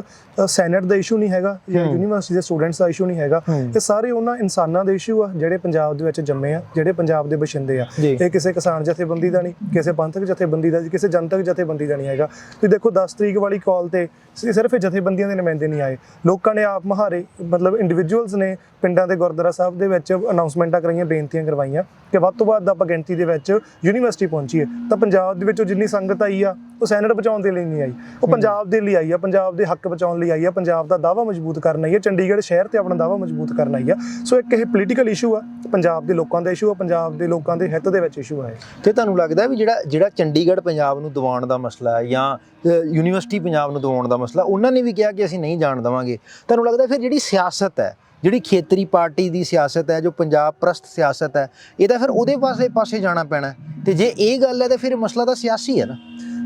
ਸੈਨੇਟ ਦਾ ਇਸ਼ੂ ਨਹੀਂ ਹੈਗਾ ਜਾਂ। ਯੂਨੀਵਰਸਿਟੀ ਦੇ ਸਟੂਡੈਂਟਸ ਦਾ ਇਸ਼ੂ ਨਹੀਂ ਹੈਗਾ। ਇਹ ਸਾਰੇ ਉਹਨਾਂ ਇਨਸਾਨਾਂ ਦੇ ਇਸ਼ੂ ਆ ਜਿਹੜੇ ਪੰਜਾਬ ਦੇ ਵਿੱਚ ਜੰਮੇ ਆ ਜਿਹੜੇ ਪੰਜਾਬ ਦੇ ਵਸਿੰਦੇ ਆ ਜੀ। ਇਹ ਕਿਸੇ ਕਿਸਾਨ ਜਥੇਬੰਦੀ ਦਾ ਨਹੀਂ ਕਿਸੇ ਪੰਥਕ ਜਥੇਬੰਦੀ ਦਾ ਕਿਸੇ ਜਨਤਕ ਜਥੇਬੰਦੀ ਦਾ ਨਹੀਂ ਹੈਗਾ ਤੁਸੀਂ ਦੇਖੋ 10 ਤਰੀਕ ਵਾਲੀ ਕਾਲ ਤੇ ਸਿਰਫ ਜਥੇਬੰਦੀਆਂ ਦੇ ਨੁਮਾਇੰਦੇ ਨਹੀਂ ਆਏ ਲੋਕਾਂ ਨੇ ਆਪ ਮਹਾਰੇ ਮਤਲਬ ਇੰਡੀਵਿਜੂਅਲਸ ਨੇ ਪਿੰਡਾਂ ਦੇ ਗੁਰਦੁਆਰਾ ਸਾਹਿਬ ਦੇ ਵਿੱਚ ਅਨਾਉਂਸਮੈਂਟਾਂ ਕਰਾਈਆਂ ਬੇਨਤੀਆਂ ਕਰਵਾਈਆਂ ਕਿ ਵੱਧ ਤੋਂ ਵੱਧ ਆਪਾਂ ਗਿਣਤੀ ਦੇ ਵਿੱਚ ਯੂਨੀਵਰਸਿਟੀ ਪਹੁੰਚੀਏ ਤਾਂ ਪੰਜਾਬ ਦੇ ਵਿੱਚੋਂ ਜਿੰਨੀ ਸੰਗਤ ਆਈ ਆ ਉਹ ਸੈਨੇਟ ਬਚਾਉਣ ਦੇ ਲਈ ਨਹੀਂ ਆਈ। ਉਹ ਪੰਜਾਬ ਦੇ ਲਈ ਆਈ ਆ ਪੰਜਾਬ ਦੇ ਹੱਕ ਬਚਾਉਣ ਲਈ ਆਈ ਆ ਪੰਜਾਬ ਦਾ ਦਾਵਾ ਮਜ਼ਬੂਤ ਕਰਨ ਆਈ ਆ ਚੰਡੀਗੜ੍ਹ ਸ਼ਹਿਰ ਤੇ ਆਪਣਾ ਦਾਵਾ ਮਜ਼ਬੂਤ ਕਰਨ ਆਈ ਆ। ਸੋ ਇੱਕ ਇਹ ਪੋਲੀਟੀਕਲ ਇਸ਼ੂ ਆ ਪੰਜਾਬ ਦੇ ਲੋਕਾਂ ਦਾ ਇਸ਼ੂ ਆ ਪੰਜਾਬ ਦੇ ਲੋਕਾਂ ਦੇ ਹਿੱਤ ਦੇ ਵਿੱਚ ਇਸ਼ੂ ਆ ਤੇ ਤੁਹਾਨੂੰ ਲੱਗਦਾ ਵੀ ਜਿਹੜਾ ਜਿਹੜਾ ਚੰਡੀਗੜ੍ਹ ਪੰਜਾਬ ਨੂੰ ਦਿਵਾਉਣ ਦਾ ਮਸਲਾ ਹੈ ਜਾਂ ਯੂਨੀਵਰਸਿਟੀ ਪੰਜਾਬ ਨੂੰ ਦਿਵਾਉਣ ਦਾ ਮਸਲਾ ਉਹਨਾਂ ਨੇ ਵੀ ਕਿਹਾ ਕਿ ਅਸੀਂ ਨਹੀਂ ਜਾਣ ਦੇਵਾਂਗੇ। ਤੁਹਾਨੂੰ ਲੱਗਦਾ ਫਿਰ ਜਿਹੜੀ ਸਿਆਸਤ ਹੈ ਜਿਹੜੀ ਖੇਤਰੀ ਪਾਰਟੀ ਦੀ ਸਿਆਸਤ ਹੈ, ਜੋ ਪੰਜਾਬ ਪ੍ਰਸਤ ਸਿਆਸਤ ਹੈ, ਇਹ ਤਾਂ ਫਿਰ ਉਹਦੇ ਪਾਸੇ ਪਾਸੇ ਜਾਣਾ ਪੈਣਾ ਹੈ। ਤੇ ਜੇ ਇਹ ਗੱਲ ਹੈ, ਤਾਂ ਫਿਰ ਮਸਲਾ ਤਾਂ ਸਿਆਸੀ ਹੈ ਨਾ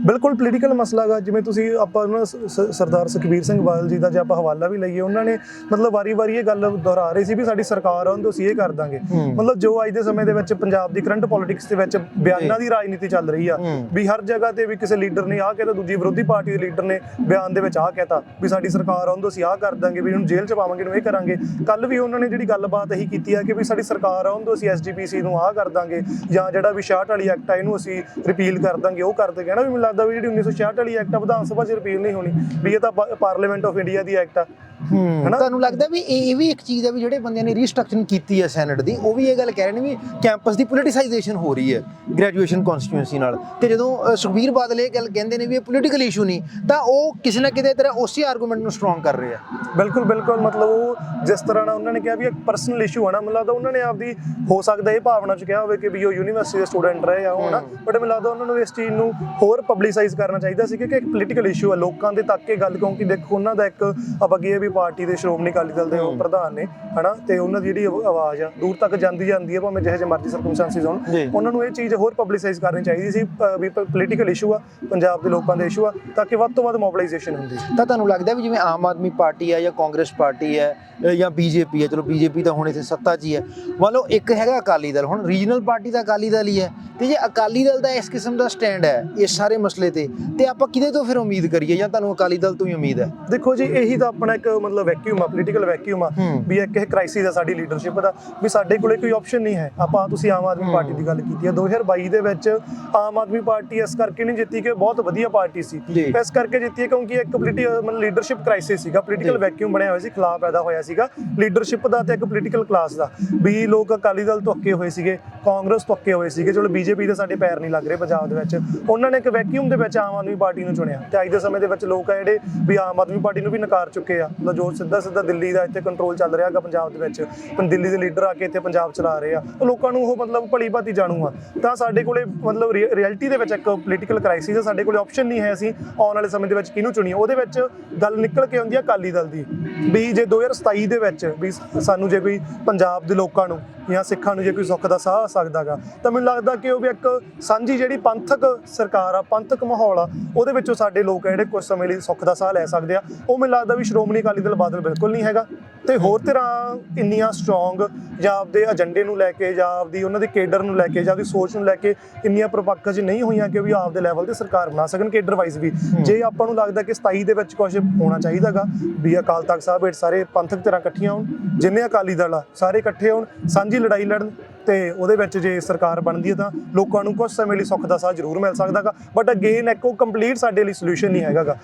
ਬਿਲਕੁਲ ਪੋਲੀਟੀਕਲ ਮਸਲਾ ਗਾ ਜਿਵੇਂ ਤੁਸੀਂ ਆਪਾਂ ਨਾ ਸ- ਸ- ਸਰਦਾਰ ਸੁਖਬੀਰ ਸਿੰਘ ਬਾਦਲ ਜੀ ਦਾ ਜੇ ਆਪਾਂ ਹਵਾਲਾ ਵੀ ਲਈਏ ਉਹਨਾਂ ਨੇ ਮਤਲਬ ਵਾਰੀ-ਵਾਰੀ ਇਹ ਗੱਲ ਦੁਹਰਾ ਰਹੇ ਸੀ ਵੀ ਸਾਡੀ ਸਰਕਾਰ ਆਉਣ ਤੋਂ ਅਸੀਂ ਇਹ ਕਰ ਦਾਂਗੇ। ਮਤਲਬ ਜੋ ਅੱਜ ਦੇ ਸਮੇਂ ਦੇ ਵਿੱਚ ਪੰਜਾਬ ਦੀ ਕਰੰਟ ਪੋਲਿਟਿਕਸ ਦੇ ਵਿੱਚ ਬਿਆਨਾਂ ਦੀ ਰਾਜਨੀਤੀ ਚੱਲ ਰਹੀ ਆ। ਵੀ ਹਰ ਜਗ੍ਹਾ ਤੇ ਵੀ ਕਿਸੇ ਲੀਡਰ ਨੇ ਆਹ ਕਹਿਤਾ ਦੂਜੀ ਵਿਰੋਧੀ ਪਾਰਟੀ ਦੇ ਲੀਡਰ ਨੇ ਬਿਆਨ ਦੇ ਵਿੱਚ ਆਹ ਕਹਿਤਾ ਵੀ ਸਾਡੀ ਸਰਕਾਰ ਆਉਣ ਤੋਂ ਅਸੀਂ ਆਹ ਕਰ ਦਾਂਗੇ ਵੀ ਇਹਨੂੰ ਜੇਲ੍ਹ ਚ ਪਾਵਾਂਗੇ ਇਹਨੂੰ ਇਹ ਕਰਾਂਗੇ ਕੱਲ ਵੀ ਉਹਨਾਂ ਨੇ ਜਿਹੜੀ ਗੱਲਬਾਤ ਇਹੀ ਕੀਤੀ ਆ ਕਿ ਵੀ ਸਾਡੀ ਸਰਕਾਰ ਆਉਣ ਤੋਂ ਅਸੀਂ ਐਸਜੀਪੀਸੀ ਨੂੰ ਆਹ ਕਰ ਦਾਂਗੇ ਜਾਂ ਜਿਹੜਾ ਵੀ 66 ਵਾਲੀ ਐਕਟ ਆ ਇਹਨੂੰ ਅਸੀਂ ਰਿਪੀਲ ਕਰ ਦਾਂਗੇ ਉਹ ਕਰ ਦੇਗੇ ਨਾ ਵੀ ਮੈਨੂੰ ਲੱਗਦਾ ਵੀ ਜਿਹੜੀ 1966 ਵਾਲੀ ਐਕਟ ਆ, ਵਿਧਾਨ ਸਭਾ 'ਚ ਰਿਪੀਲ ਨਹੀਂ ਹੋਣੀ, ਵੀ ਇਹ ਤਾਂ ਪਾ- ਪਾਰਲੀਮੈਂਟ ਆਫ ਇੰਡੀਆ ਦੀ ਐਕਟ ਆ। ਹਨਾ? ਤੁਹਾਨੂੰ ਲੱਗਦਾ ਵੀ ਇਹ ਵੀ ਇੱਕ ਚੀਜ਼ ਹੈ ਵੀ ਜਿਹੜੇ ਬੰਦਿਆਂ ਨੇ ਰੀਸਟਰਕਚਰਿੰਗ ਕੀਤੀ ਹੈ ਸੈਨੇਟ ਦੀ ਉਹ ਵੀ ਇਹ ਗੱਲ ਕਹਿ ਰਹੇ ਨੇ ਵੀ ਕੈਂਪਸ ਦੀ ਪੋਲਿਟਿਸਾਈਜੇਸ਼ਨ ਹੋ ਰਹੀ ਹੈ ਗ੍ਰੈਜੂਏਸ਼ਨ ਕਨਸਟੀਟਿਊਐਂਸੀ ਨਾਲ। ਤੇ ਜਦੋਂ ਸੁਖਬੀਰ ਬਾਦਲ ਇਹ ਗੱਲ ਕਹਿੰਦੇ ਨੇ ਵੀ ਇਹ ਪੋਲੀਟੀਕਲ ਇਸ਼ੂ ਨਹੀਂ ਤਾਂ ਉਹ ਕਿਸੇ ਨਾ ਕਿਤੇ ਤਰ੍ਹਾਂ ਉਸੇ ਆਰਗੂਮੈਂਟ ਨੂੰ ਸਟਰੋਂਗ ਕਰ ਰਹੇ ਆ। ਬਿਲਕੁਲ ਬਿਲਕੁਲ ਮਤਲਬ ਉਹ ਜਿਸ ਤਰ੍ਹਾਂ ਨਾਲ ਉਹਨਾਂ ਨੇ ਕਿਹਾ ਵੀ ਇੱਕ ਪਰਸਨਲ ਇਸ਼ੂ ਆ ਨਾ ਮੈਨੂੰ ਲੱਗਦਾ ਉਹਨਾਂ ਨੇ ਆਪਦੀ ਹੋ ਸਕਦਾ ਇਹ ਭਾਵਨਾ ਚ ਕਿਹਾ ਹੋਵੇ ਕਿ ਵੀ ਉਹ ਯੂਨੀਵਰਸਿਟੀ ਦੇ ਸਟੂਡੈਂਟ ਰਹੇ ਆ ਨਾ। ਬਟ ਮੈਨੂੰ ਲੱਗਦਾ ਉਹਨਾਂ ਨੂੰ ਇਸ ਚੀਜ਼ ਨੂੰ ਹੋਰ ਪਬਲਿਸਾਈਜ਼ ਕਰਨਾ ਚਾਹੀਦਾ ਸੀ ਕਿਉਂਕਿ ਇੱਕ ਪੋਲੀਟੀਕਲ ਇਸ਼ੂ ਹੈ ਲੋਕਾਂ ਦੇ ਤੱਕ ਇਹ ਗੱਲ ਕਿਉਂਕਿ ਦੇਖੋ ਉਹਨਾਂ ਦਾ ਇੱਕ ਆਪਾਂ ਕਹੀਏ ਵੀ ਪਾਰਟੀ ਦੇ ਸ਼੍ਰੋਮਣੀ ਅਕਾਲੀ ਦਲ ਦੇ ਉਹ ਪ੍ਰਧਾਨ ਨੇ ਹਨਾ? ਤੇ ਉਹਨਾਂ ਦੀ ਜਿਹੜੀ ਆਵਾ- ਆਵਾਜ਼ ਆ ਦੂਰ ਤੱਕ ਜਾਂਦੀ ਜਾਂਦੀ ਹੈ ਭਾਵੇਂ ਜਿਹੇ ਜਿਹੇ ਮਰਜ਼ੀ ਸਰਕਮਸਟੈਂਸਿਸ ਹੋਣ। ਉਹਨਾਂ ਨੂੰ ਇਹ ਚੀਜ਼ ਹੋਰ ਪਬਲਿਸਾਈਜ਼ ਕਰਨੀ ਚਾਹੀਦੀ ਸੀ ਵੀ ਪੋਲੀਟੀਕਲ ਇਸ਼ੂ ਆ ਪੰਜਾਬ ਦੇ ਲੋਕਾਂ ਦਾ ਇਸ਼ੂ ਆ ਤਾਂ ਕਿ ਵੱਧ ਤੋਂ ਵੱਧ ਮੋਬਿਲਾਈਜੇਸ਼ਨ ਹੁੰਦੀ ਤਾਂ ਤੁਹਾਨੂੰ ਲੱਗਦਾ ਵੀ ਜਿਵੇਂ ਆਮ ਆਦਮੀ ਪਾਰਟੀ ਹੈ ਜਾਂ ਕਾਂਗਰਸ ਪਾਰਟੀ ਹੈ ਜਾਂ ਬੀਜੇਪੀ ਹੈ ਚਲੋ ਬੀਜੇਪੀ ਤਾਂ ਹੁਣ ਇੱਥੇ ਸੱਤਾ 'ਚ ਹੀ ਹੈ ਮੰਨ ਲਓ ਇੱਕ ਹੈਗਾ ਅਕਾਲੀ ਦਲ ਹੁਣ ਰੀਜਨਲ ਪਾਰਟੀ ਤਾਂ ਅਕਾਲੀ ਦਲ ਹੀ ਹੈ ਤੇ ਜੇ ਅਕਾਲੀ ਦਲ ਦਾ ਇਸ ਕਿਸਮ ਦਾ ਸਟੈਂਡ ਹੈ ਇਸ ਸਾਰੇ ਮਸਲੇ ਤੇ ਤੇ ਆਪਾਂ ਕਿਹਦੇ ਤੋਂ ਫਿਰ ਉਮੀਦ ਕਰੀਏ ਜਾਂ ਤੁਹਾਨੂੰ ਅਕਾਲੀ ਦਲ ਤੋਂ ਹੀ ਉਮੀਦ ਹੈ ਦੇਖੋ ਜੀ ਇਹੀ ਤਾਂ ਆਪਣਾ ਇੱਕ ਮਤਲਬ ਵੈਕਿਊਮ ਆ ਪੋਲੀਟੀਕਲ ਵੈਕਿਊਮ ਆ। ਵੀ ਇੱਕ ਇਹ ਕ੍ਰਾਈਸਿਸ ਆ ਸਾਡੀ ਲੀਡਰਸ਼ਿਪ ਦਾ ਵੀ ਸਾਡੇ ਕੋਲੇ ਕੋਈ ਆਪਸ਼ਨ ਨਹੀਂ ਹੈ। ਆਪਾਂ ਤੁਸੀਂ ਆਮ ਆਦਮੀ ਪਾਰਟੀ ਦੀ ਗੱਲ ਕੀਤੀ ਹੈ 2022 ਦੇ ਵਿੱਚ ਆਮ ਆਦਮੀ ਪਾਰਟੀ ਇਸ ਕਰਕੇ ਨਹੀਂ ਜਿੱਤੀ ਕਿ ਬਹੁਤ ਵਧੀਆ ਪਾਰਟੀ ਸੀ। ਇਸ ਕਰਕੇ ਜਿੱਤੀ ਹੈ ਕਿਉਂਕਿ ਇੱਕ ਪੋਲੀਟੀਕਲ ਮਤਲਬ ਲੀਡਰਸ਼ਿਪ ਕ੍ਰਾਈਸਿਸ ਸੀਗਾ ਪੋਲੀਟੀਕਲ ਵੈਕਿਊਮ ਬਣਿਆ ਹੋਇਆ ਸੀ ਖਲਾਅ ਪੈਦਾ ਹੋਇਆ ਸੀਗਾ। ਲੀਡਰਸ਼ਿਪ ਦਾ ਤੇ ਇੱਕ ਪੋਲੀਟੀਕਲ ਕਲਾਸ ਦਾ। ਵੀ ਲੋਕ ਅਕਾਲੀ ਦਲ ਤੋਂ ਅੱਕੇ ਹੋਏ ਸੀਗੇ ਕਾਂਗਰਸ ਤੋਂ ਅੱਕੇ ਹੋਏ ਸੀਗੇ। ਚਲੋ ਬੀਜੇਪੀ ਦੇ ਸਾਡੇ ਪੈਰ ਨਹੀਂ ਲੱਗ ਰਹੇ ਪੰਜਾਬ ਦੇ ਵਿੱਚ। ਉਹਨਾਂ ਨੇ ਇੱਕ ਵੈਕਿਊਮ ਦੇ ਵਿੱਚ ਆਮ ਆਦਮੀ ਪਾਰਟੀ ਨੂੰ ਚੁਣਿਆ। ਤੇ ਅੱਜ ਦੇ ਸਮੇਂ ਦੇ ਵਿੱਚ ਲੋਕ ਆ ਜਿਹੜੇ ਵੀ ਆਮ ਆਦਮੀ ਪਾਰਟੀ ਨੂੰ ਵੀ ਨਕਾਰ ਚੁੱਕੇ ਆ। ਜੋ ਸਿੱਧਾ ਸਿੱਧਾ ਦਿੱਲੀ ਦਾ ਇੱਥੇ ਕੰਟਰੋਲ ਚੱਲ ਰਿਹਾ ਹੈਗਾ ਪੰਜਾਬ ਦੇ ਵਿੱਚ। ਪਰ ਦਿੱਲੀ ਦੇ ਲੀਡਰ ਆ ਕੇ ਇੱਥੇ ਪੰਜਾਬ ਚਲਾ ਰਹੇ ਆ। ਉਹ ਲੋਕਾਂ ਨੂੰ ਉਹ ਮਤਲਬ ਭਲੀ ਭਾਤੀ ਜਾਣੂ ਆ। ਤਾਂ ਸਾਡੇ ਕੋਲੇ ਮਤਲਬ ਰਿਐਲਿਟੀ ਦੇ ਵਿੱਚ ਇੱਕ ਪੋਲੀਟੀਕਲ ਕ੍ਰਾਈਸਿਸ ਹੈ ਸਾਡੇ ਕੋਲੇ ਆਪਸ਼ਨ ਨਹੀਂ ਹੈ ਅਸੀਂ ਆਉਣ ਵਾਲੇ ਸਮੇਂ ਦੇ ਵਿੱਚ ਕਿਹਨੂੰ ਚੁਣੀਏ। ਉਹਦੇ ਵਿੱਚ ਗੱਲ ਨਿਕਲ ਕੇ ਆਉਂਦੀ ਹੈ ਅਕਾਲੀ ਦਲ ਦੀ। ਵੀ ਜੇ 2027 ਦੇ ਵਿੱਚ ਵੀ ਸਾਨੂੰ ਜੇ ਕੋਈ ਪੰਜਾਬ ਦੇ ਲੋਕਾਂ ਨੂੰ ਜਾਂ ਸਿੱਖਾਂ ਨੂੰ ਜੇ ਕੋਈ ਸੁੱਖ ਦਾ ਸਾਹ ਆ ਸਕਦਾਗਾ ਤਾਂ ਮੈਨੂੰ ਲੱਗਦਾ ਕਿ ਉਹ ਵੀ ਇੱਕ ਸਾਂਝੀ ਜਿਹੜੀ ਪੰਥਕ ਸਰਕਾਰ ਆ, ਪੰਥਕ ਮਾਹੌਲ ਆ, ਉਹਦੇ ਵਿੱਚੋਂ ਸਾਡੇ ਲੋਕ ਜਿਹੜੇ ਕੁਝ ਸਮੇਂ ਲਈ ਸੁੱਖ ਦਾ ਸਾਹ ਲੈ ਸਕਦੇ ਆ। ਉਹ ਮੈਨੂੰ ਲੱਗਦਾ ਵੀ ਸ਼੍ਰੋਮਣੀ ਅਕਾਲੀ ਦਲ ਬਾਦਲ ਬਿਲਕੁਲ ਨਹੀਂ ਹੈਗਾ। ਤੇ ਹੋਰ ਤਰ੍ਹਾਂ ਇੰਨੀਆਂ ਸਟਰੋਂਗ ਜਾਂ ਆਪਦੇ ਏਜੰਡੇ ਨੂੰ ਲੈ ਕੇ ਜਾਂ ਆਪਦੀ ਉਹਨਾਂ ਦੇ ਕੇਡਰ ਨੂੰ ਲੈ ਕੇ ਜਾਂ ਆਪਦੀ ਸੋਚ ਨੂੰ ਲੈ ਕੇ ਇੰਨੀਆਂ ਪ੍ਰਪੱਕ 'ਚ ਨਹੀਂ ਹੋਈਆਂ ਕਿ ਵੀ ਆਪਦੇ ਲੈਵਲ ਤੇ ਸਰਕਾਰ ਬਣਾ ਸਕਣ ਕੇਡਰ ਵਾਈਜ਼ ਵੀ। ਜੇ ਆਪਾਂ ਨੂੰ ਲੱਗਦਾ ਕਿ 27 ਦੇ ਵਿੱਚ ਕੁਝ ਹੋਣਾ ਚਾਹੀਦਾਗਾ ਵੀ ਅਕਾਲ ਤਖਤ ਸਾਹਿਬ ਹੇਠ ਸਾਰੇ ਪੰਥਕ ਤਰ੍ਹਾਂ ਇਕੱਠੀਆਂ ਹੋਣ ਜਿੰਨੇ ਅਕਾਲੀ ਦਲ ਆ ਸਾਰੇ ਇਕੱਠੇ ਹੋਣ ਸਾਂਝੀ ਲੜਾਈ ਲੜਨ ਤੇ ਉਹਦੇ ਵਿੱਚ ਜੇ ਸਰਕਾਰ ਬਣਦੀ ਹੈ ਤਾਂ ਲੋਕਾਂ ਨੂੰ ਕੁਝ ਸਮੇਂ ਲਈ ਸੁੱਖ ਦਾ ਸਾਹ ਜ਼ਰੂਰ ਮਿਲ ਸਕਦਾਗਾ। ਬਟ ਅਗੇਨ ਇੱਕ ਉਹ ਕੰਪਲੀਟ ਸਾਡੇ ਲਈ ਸੋਲੂਸ਼ਨ ਨਹੀਂ ਹੈਗਾਗਾ।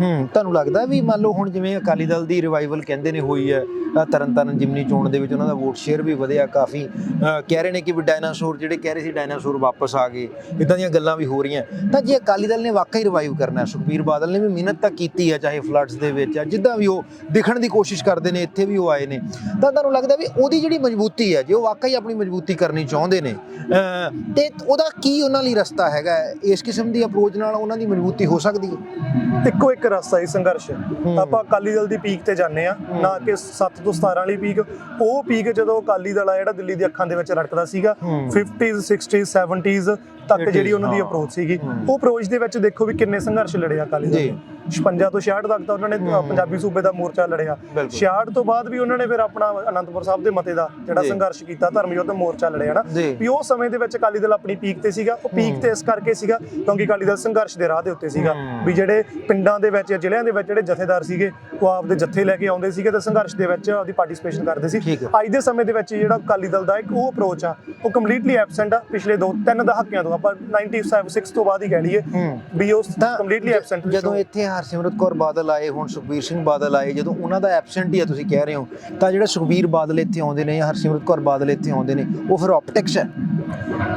ਹੂੰ ਤੁਹਾਨੂੰ ਲੱਗਦਾ ਵੀ ਮੰਨ ਲਓ ਹੁਣ ਜਿਵੇਂ ਅਕਾਲੀ ਦਲ ਦੀ ਰਿਵਾਈਵਲ ਕਹਿੰਦੇ ਨੇ ਹੋਈ ਹੈ ਤਰਨਤਾਰਨ ਜਿਮਨੀ ਚੋਣ ਦੇ ਵਿੱਚ ਉਹਨਾਂ ਦਾ ਵੋਟ ਸ਼ੇਅਰ ਵੀ ਵਧਿਆ ਕਾਫੀ। ਕਹਿ ਰਹੇ ਨੇ ਕਿ ਵੀ ਡਾਇਨਾਸੌਰ ਜਿਹੜੇ ਕਹਿ ਰਹੇ ਸੀ ਡਾਇਨਾਸੌਰ ਵਾਪਸ ਆ ਗਏ ਇਦਾਂ ਦੀਆਂ ਗੱਲਾਂ ਵੀ ਹੋ ਰਹੀਆਂ। ਤਾਂ ਜੇ ਅਕਾਲੀ ਦਲ ਨੇ ਵਾਕਈ ਰਿਵਾਈਵ ਕਰਨਾ ਹੈ ਸੁਖਬੀਰ ਬਾਦਲ ਨੇ ਵੀ ਮਿਹਨਤ ਤਾਂ ਕੀਤੀ ਹੈ ਚਾਹੇ ਫਲੱਡਸ ਦੇ ਵਿੱਚ ਆ ਜਿੱਦਾਂ ਵੀ ਉਹ ਦਿਖਣ ਦੀ ਕੋਸ਼ਿਸ਼ ਕਰਦੇ ਨੇ ਇੱਥੇ ਵੀ ਉਹ ਆਏ ਨੇ। ਤਾਂ ਤੁਹਾਨੂੰ ਲੱਗਦਾ ਵੀ ਉਹਦੀ ਜਿਹੜੀ ਮਜ਼ਬੂਤੀ ਹੈ ਜੇ ਉਹ ਵਾਕਈ ਆਪਣੀ ਮਜ਼ਬੂਤੀ ਕਰਨੀ ਚਾਹੁੰਦੇ ਨੇ। ਤੇ ਉਹਦਾ ਕੀ ਉਹਨਾਂ ਲਈ ਰਸਤਾ ਹੈਗਾ? ਇਸ ਕਿਸਮ ਦੀ ਅਪਰੋਚ ਨਾਲ ਉਹਨਾਂ ਦੀ ਮਜ਼ਬੂਤੀ ਹੋ ਸਕਦੀ ਹੈ? ਇੱਕੋ ਇੱਕ ਰਸਤਾ ਹੀ ਸੰਘਰਸ਼। ਆਪਾਂ ਅਕਾਲੀ ਦਲ ਦੀ ਪੀਕ ਤੇ ਜਾਂਦੇ ਆ ਨਾ ਕਿ 7 ਤੋਂ 17 ਵਾਲੀ ਪੀਕ ਉਹ ਪੀਕ ਜਦੋਂ ਅਕਾਲੀ ਦਲ ਆ ਜਿਹੜਾ ਦਿੱਲੀ ਦੀ ਅੱਖਾਂ ਦੇ ਵਿੱਚ ਰੜਕਦਾ ਸੀਗਾ ਹੂੰ। 50s 60s 70s ਤੱਕ 80s, ਜਿਹੜੀ ਉਹਨਾਂ ਦੀ। ਅਪਰੋਚ ਸੀਗੀ। ਉਹ ਅਪਰੋਚ ਦੇ ਵਿੱਚ ਦੇਖੋ ਵੀ ਕਿੰਨੇ ਸੰਘਰਸ਼ ਲੜੇ ਆ ਅਕਾਲੀ ਦਲ ਜੀ। ਨੇ 56 ਤੋਂ 66 ਤੱਕ ਤਾਂ ਉਹਨਾਂ ਨੇ। ਪੰਜਾਬੀ ਸੂਬੇ ਦਾ ਮੋਰਚਾ ਲੜਿਆ ਬਿਲਕੁਲ। 66 ਤੋਂ ਬਾਅਦ ਵੀ ਉਹਨਾਂ ਨੇ ਫਿਰ ਆਪਣਾ ਅਨੰਦਪੁਰ ਸਾਹਿਬ ਦੇ ਮਤੇ ਦਾ ਜਿਹੜਾ। ਸੰਘਰਸ਼ ਕੀਤਾ ਧਰਮ ਯੁੱਧ ਮੋਰਚਾ ਲੜਿਆ ਨਾ। ਵੀ ਉਹ ਸਮੇਂ ਦੇ ਵਿੱਚ ਅਕਾਲੀ ਦਲ ਆਪਣੀ ਪੀਕ ਤੇ ਸੀਗਾ ਉਹ ਪੀਕ ਤੇ ਇਸ ਕਰਕੇ ਸੀਗਾ ਕਿਉਂਕਿ ਅਕਾਲੀ ਦਲ ਸੰਘਰਸ਼ ਦੇ ਰਾਹ ਦੇ ਉੱਤੇ ਸੀਗਾ। ਵੀ ਜਿਹੜੇ ਪਿੰਡਾਂ ਦੇ ਵਿੱਚ ਜਾਂ ਜ਼ਿਲ੍ਹਿਆਂ ਦੇ ਵਿੱਚ ਜਿਹੜੇ ਜਥੇਦਾਰ ਸੀਗੇ ਉਹ ਆਪਦੇ ਜਥੇ ਲੈ ਕੇ ਆਉਂਦੇ ਸੀਗੇ ਤੇ ਸੰਘਰਸ਼ ਦੇ ਵਿੱਚ ਆਪਦੀ ਪਾਰਟਿਸਿਪੇਸ਼ਨ ਕਰਦੇ ਸੀ। ਅੱਜ ਦੇ ਸਮੇਂ ਦੇ ਵਿੱਚ ਜਿਹੜਾ ਅਕਾਲੀ ਦਲ ਦਾ ਇੱਕ ਉਹ ਅਪਰੋਚ ਆ ਉਹ ਕੰਪਲੀਟਲੀ ਐਬਸੈਂਟ ਆ ਪਿਛਲੇ ਦੋ ਤਿੰਨ ਦਹਾਕਿਆਂ ਤੋਂ ਆਪਾਂ 97 ਤੋਂ ਬਾਅਦ ਹੀ ਕਹਿ ਲਈਏ ਹੂੰ। ਵੀ ਉਹ ਤਾਂ ਕੰਪਲੀਟਲੀ ਐਬਸੈਂਟ ਜਦੋਂ ਇੱਥੇ ਹਰਸਿਮਰਤ ਕੌਰ ਬਾਦਲ ਆਏ ਹੁਣ ਸੁਖਬੀਰ ਸਿੰਘ ਬਾਦਲ ਆਏ ਜਦੋਂ ਉਹਨਾਂ ਦਾ ਐਬਸੈਂਟ ਹੀ ਆ ਤੁਸੀਂ ਕਹਿ ਰਹੇ ਹੋ ਤਾਂ ਜਿਹੜਾ ਸੁਖਬੀਰ ਬਾਦਲ ਇੱਥੇ ਆਉਂਦੇ ਨੇ ਜਾਂ ਹਰਸਿਮਰਤ ਕੌਰ ਬਾਦਲ ਇੱਥੇ ਆਉਂਦੇ ਨੇ ਉਹ ਫਿਰ ਆਪਟਿਕਸ ਹੈ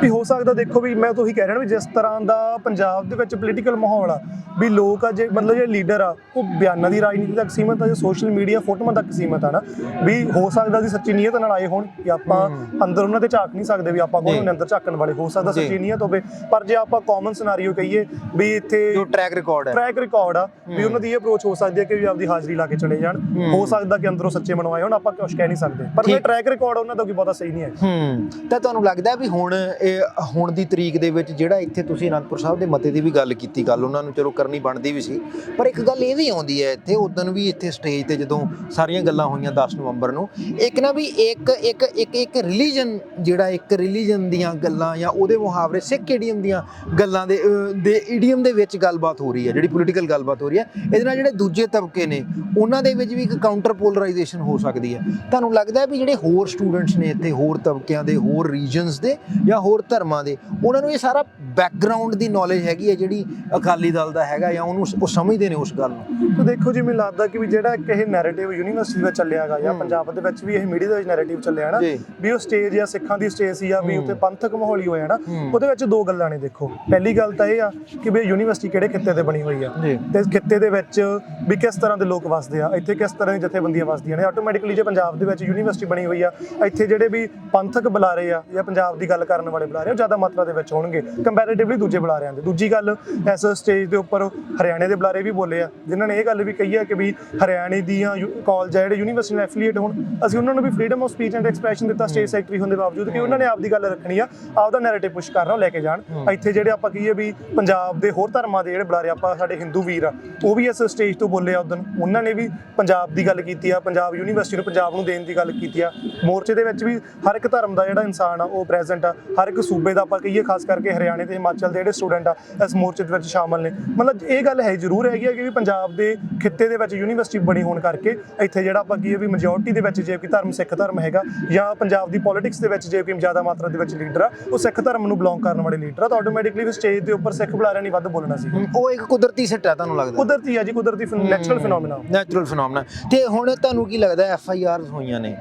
ਵੀ ਹੋ ਸਕਦਾ ਦੇਖੋ ਵੀ ਮੈਂ ਤਾਂ ਉਹੀ ਕਹਿ ਰਿਹਾ ਨਾ ਵੀ ਜਿਸ ਤਰ੍ਹਾਂ ਦਾ ਪੰਜਾਬ ਦੇ ਵਿੱਚ ਪੋਲੀਟੀਕਲ ਮਾਹੌਲ ਆ ਵੀ ਲੋਕ ਆ ਜੇ ਮਤਲਬ ਜਿਹੜੇ ਲੀਡਰ ਆ ਉਹ ਬਿਆਨਾਂ ਦੀ ਰਾਜਨੀਤੀ ਤੱਕ ਸੀਮਤ ਆ ਜਾਂ ਸੋਸ਼ਲ ਮੀਡੀਆ ਫੋਟੋਆਂ ਤੱਕ ਸੀਮਤ ਆ ਨਾ ਵੀ ਹੋ ਸਕਦਾ ਦੀ ਸੱਚੀ ਨੀਅਤ ਨਾਲ ਆਏ ਹੋਣ ਕਿ ਆਪਾਂ ਅੰਦਰ ਉਹਨਾਂ ਤੇ ਝਾਕ ਨਹੀਂ ਸਕਦੇ ਵੀ ਆਪਾਂ ਕੋਲ। ਉਹਨੇ ਅੰਦਰ ਝਾਕਣ ਵਾਲੇ ਹੋ ਸਕਦਾ। ਸੱਚੀ ਨੀਅਤ ਹੋਵੇ। ਪਰ ਜੇ ਆਪਾਂ ਕਾਮਨ ਸਿਨੈਰੀਓ ਕਹੀਏ ਵੀ ਇੱਥੇ ਜੋ ਟਰੈਕ ਰਿਕਾਰਡ ਹੈ। ਟਰੈਕ ਰਿਕਾਰਡ ਆ ਵੀ ਉਹਨਾਂ ਦੀ ਇਹ ਅਪਰੋਚ ਹੋ ਸਕਦੀ ਹੈ ਕਿ ਵੀ ਆਪਦੀ ਹਾਜ਼ਰੀ ਲਾ ਕੇ ਚਲੇ ਜਾਣ। ਹੋ। ਸਕਦਾ ਕਿ ਅੰਦਰੋਂ ਸੱਚੇ ਮਨਵਾਏ ਹੋਣ ਆਪਾਂ ਕੁਝ ਕਹਿ ਨਹੀਂ ਸਕਦੇ। ਪਰ। ਇਹ ਟਰੈਕ ਰਿਕਾਰਡ ਉਹਨਾਂ ਦਾ ਕੋਈ ਬਹੁਤਾ ਸਹੀ ਨਹੀਂ ਹੈ। ਹੂੰ। ਤਾਂ ਤੁਹਾਨੂੰ ਲੱਗਦਾ ਵੀ ਹੁਣ ਇਹ ਹੁਣ ਦੀ ਤਰੀਕ ਦੇ ਵਿੱਚ ਜਿਹੜਾ ਇੱਥੇ ਤੁਸੀਂ ਅਨੰਦਪੁਰ ਸਾਹਿਬ ਦੇ ਮਤੇ ਦੀ ਵੀ ਗੱਲ ਕੀਤੀ ਗੱਲ ਉਹਨਾਂ ਨੂੰ ਚਲੋ ਕਰਨੀ ਬਣਦੀ ਵੀ ਸੀ। ਪਰ ਇੱਕ ਗੱਲ ਇਹ ਵੀ ਆਉਂਦੀ ਹੈ ਇੱਥੇ ਉਦੋਂ ਵੀ ਇੱਥੇ ਸਟੇਜ ਤੇ ਜਦੋਂ ਸਾਰੀਆਂ ਗੱਲਾਂ ਹੋਈਆਂ 10 ਨਵੰਬਰ ਨੂੰ ਇੱਕ ਨਾ ਵੀ ਇੱਕ ਇੱਕ ਇੱਕ ਇੱਕ ਰਿਲੀਜਨ ਜਿਹੜਾ ਇੱਕ ਰਿਲੀਜਨ ਦੀਆਂ ਗੱਲਾਂ ਜਾਂ ਉਹਦੇ ਮੁਹਾਵਰੇ ਸਿੱਖ ਈਡੀਅਮ ਦੀਆਂ ਗੱਲਾਂ ਦੇ ਦੇ ਈਡੀਅਮ ਦੇ ਵਿੱਚ ਗੱਲਬਾਤ ਹੋ ਰਹੀ ਹੈ ਜਿਹੜੀ ਪੋਲੀਟੀਕਲ ਗੱਲਬਾਤ ਹੋ ਰਹੀ ਹੈ। ਇਹਦੇ ਨਾਲ ਜਿਹੜੇ ਦੂਜੇ ਤਬਕੇ ਨੇ ਉਹਨਾਂ ਦੇ ਵਿੱਚ ਵੀ ਇੱਕ ਕਾਊਂਟਰ ਪੋਲਰਾਈਜੇਸ਼ਨ ਹੋ ਸਕਦੀ ਹੈ। ਤੁਹਾਨੂੰ ਲੱਗਦਾ ਹੈ ਵੀ ਜਿਹੜੇ ਹੋਰ ਸਟੂਡੈਂਟਸ ਨੇ ਇੱਥੇ ਹੋਰ ਤਬਕਿਆਂ ਦੇ ਹੋਰ ਰੀਜਨਸ ਦੇ ਜਾਂ ਹੋਰ ਧਰਮਾਂ ਦੇ ਉਹਨਾਂ ਨੂੰ ਇਹ ਸਾਰਾ ਬੈਕਗ੍ਰਾਉਂਡ ਦੀ ਨੌਲੇਜ ਹੈਗੀ ਹੈ ਜਿਹੜੀ ਅਕਾਲੀ ਦਲ ਦਾ ਹੈਗਾ ਜਾਂ ਉਹਨੂੰ ਉਹ ਸਮਝਦੇ ਨੇ ਉਸ ਗੱਲ ਨੂੰ। ਤੇ ਦੇਖੋ ਜੀ ਮੈਨੂੰ ਲੱਗਦਾ ਕਿ ਵੀ ਜਿਹੜਾ ਇੱਕ ਇਹ ਨੈਰੇਟਿਵ ਯੂਨੀਵਰਸਿਟੀ ਵਿੱਚ ਚੱਲਿਆ ਹੈਗਾ ਜਾਂ ਪੰਜਾਬ ਦੇ ਵਿੱਚ ਵੀ ਇਹ ਮੀਡੀਆ ਦੇ ਵਿੱਚ ਨੈਰੇਟਿਵ ਚੱਲਿਆ ਹੈ ਨਾ। ਵੀ ਉਹ ਸਟੇਜ ਜਾਂ ਸਿੱਖਾਂ ਦੀ ਸਟੇਜ ਸੀ ਜਾਂ ਵੀ ਉੱਤੇ ਪੰਥਕ ਮਾਹੌਲ ਹੀ ਹੋਇਆ ਨਾ। ਉਹਦੇ ਵਿੱਚ ਦੋ ਗੱਲਾਂ ਨੇ ਦੇਖੋ। ਪਹਿਲੀ ਗੱਲ ਤਾਂ ਇਹ ਆ ਕਿ ਵੀ ਯੂਨੀਵਰਸਿਟੀ ਕਿਹੜੇ ਖਿੱਤੇ ਤੇ ਬਣੀ ਹੋਈ ਆ। ਤੇ ਖਿੱਤੇ ਦੇ ਵਿੱਚ ਵੀ ਕਿਸ ਤਰ੍ਹਾਂ ਦੇ ਲੋਕ ਵਸਦੇ ਆ। ਇੱਥੇ ਕਿਸ ਤਰ੍ਹਾਂ ਦੀ ਜਥੇਬੰਦੀਆਂ ਵਸਦੀਆਂ ਨੇ। ਆਟੋਮੈਟਿਕਲੀ ਜੇ ਪੰਜਾਬ ਦੇ ਵਿੱਚ ਯੂਨੀਵਰਸਿਟੀ ਬਣੀ ਹੋਈ ਆ ਇੱਥੇ ਜਿਹੜੇ ਵੀ ਪੰਥਕ ਬੁਲਾਰੇ ਆ ਜਾਂ ਪੰਜਾਬ ਦੀ ਗੱਲ ਕਰਨ ਵਾਲੇ ਬੁਲਾਰੇ ਆ ਜ਼ਿਆਦਾ ਮਾਤਰਾ ਦੇ ਵਿੱਚ ਹੋਣਗੇ। ਕੰਪੈਰੀਟਿਵਲੀ ਦੂਜੇ ਬੁਲਾਰਿਆਂ ਦੇ ਦੂਜੀ ਗੱਲ ਇਸ ਸਟੇਜ ਦੇ ਉੱਪਰ ਹਰਿਆਣੇ ਦੇ ਬੁਲਾਰੇ ਵੀ ਬੋਲੇ ਆ ਜਿਨ੍ਹਾਂ ਨੇ ਇਹ ਗੱਲ ਵੀ ਕਹੀ ਆ ਕਿ ਵੀ ਹਰਿਆਣੇ ਦੀਆਂ ਕਾਲਜ ਜਿਹੜੇ ਯੂਨੀਵਰਸਿਟੀ ਨਾਲ ਐਫੀਲੀਏਟ ਹੋਣ ਅਸੀਂ ਉਹਨਾਂ ਨੂੰ ਵੀ freedom of speech and expression ਦਿੱਤਾ ਸਟੇਜ ਸੈਕਟਰੀ ਹੋਣ ਦੇ ਬਾਵਜੂਦ ਕਿ ਉਹਨਾਂ ਨੇ ਆਪਦੀ ਗੱਲ ਰੱਖਣੀ ਆ ਆਪਦਾ ਨੈਰੇਟਿਵ ਪੁਸ਼ ਕਰਨਾ ਉਹ ਲੈ ਕੇ ਜਾਣ। ਇੱਥੇ ਜਿਹੜੇ ਆਪਾਂ ਕਹੀਏ ਵੀ ਪੰਜਾਬ ਦੇ ਹੋਰ ਧਰਮਾਂ ਦੇ ਜਿਹੜੇ ਬੁਲਾਰੇ, ਆਪਾਂ ਸਾਡੇ ਹਿੰਦੂ ਵੀਰ ਆ, ਉਹ ਵੀ ਇਸ ਸਟੇਜ ਤੋਂ ਬੋਲੇ ਆ ਉਦੋਂ ਉਹਨਾਂ ਨੇ ਵੀ ਪੰਜਾਬ ਦੀ ਗੱਲ ਕੀਤੀ ਆ, ਪੰਜਾਬ ਯੂਨੀਵਰਸਿਟੀ ਨੂੰ ਪੰਜਾਬ ਨੂੰ ਦੇਣ ਦੀ ਗੱਲ ਕੀਤੀ ਆ। ਮੋਰਚੇ ਦੇ ਵਿੱਚ ਵੀ ਹਰ ਇੱਕ ਧਰਮ ਦਾ ਜਿਹੜਾ ਇਨਸਾਨ ਆ, ਉਹ ਪ੍ਰੈਜ਼ੈਂਟ ਆ। ਹਰ ਇੱਕ ਸੂਬੇ ਦਾ ਆਪਾਂ ਕਹੀਏ, ਖਾਸ ਕਰਕੇ ਹਰਿਆਣੇ ਤੇ ਹਿਮਾਚਲ ਦੇ ਜਿਹੜੇ ਸਟੂਡੈਂਟ ਆ, ਇਸ ਮੋਰਚੇ ਦੇ ਵਿੱਚ ਸ਼ਾਮਲ ਨੇ। ਮਤਲਬ ਇਹ ਗੱਲ ਹੈ ਜ਼ਰੂਰ ਹੈਗੀ ਆ ਕਿ ਵੀ ਪੰਜਾਬ ਦੇ ਖਿੱਤੇ ਦੇ ਵਿੱਚ ਯੂਨੀਵਰਸਿਟੀ ਬਣੀ ਹੋਣ ਕਰਕੇ ਇੱਥੇ ਜਿਹੜਾ ਆਪਾਂ ਕਹੀਏ ਵੀ ਮੈਜੋਰਟੀ ਦੇ ਵਿੱਚ ਜੇ ਕੋਈ ਧਰਮ ਸਿੱਖ ਧਰਮ ਹੈਗਾ ਜਾਂ ਪੰਜਾਬ ਦੀ ਪੋਲਿਟਿਕਸ ਦੇ ਵਿੱਚ ਜੇ ਕੋਈ ਜ਼ਿਆਦਾ ਮਾਤਰਾ ਦੇ ਵਿੱਚ ਲੀਡਰ ਆ, ਉਹ ਸਿੱਖ ਧਰਮ ਨੂੰ ਬਿਲੋਂਗ ਕਰਨ ਵਾਲੇ ਲੀਡਰ ਆ ਤਾਂ ਆਟੋਮੈਟਿਕਲੀ ਵੀ ਸਟੇਜ ਦੇ ਉੱਪਰ ਸਿੱਖ ਬੁਲਾਰਿਆਂ ਨਹੀਂ ਵੱਧ ਬੋਲਣਾ ਸੀ। ਉਹ ਇੱਕ ਕੁਦਰਤੀ ਸਿੱਟ ਹੈ ਤੁਹਾਨੂੰ ਲੱਗਦਾ? ਕੁਦਰਤੀ ਆ ਜੀ ਕੁਦਰਤੀ ਨੈਚੁਰਲ ਫਿਨੋਮੀਨਾ ਨੈਚੁਰਲ ਫਿਨੋਮਨਾ ਤੇ ਹੁਣ ਤੁਹਾਨੂੰ ਕੀ ਲੱਗਦਾ ਐਫ ਆਈ ਆਰ ਹੋਈਆਂ ਨੇ?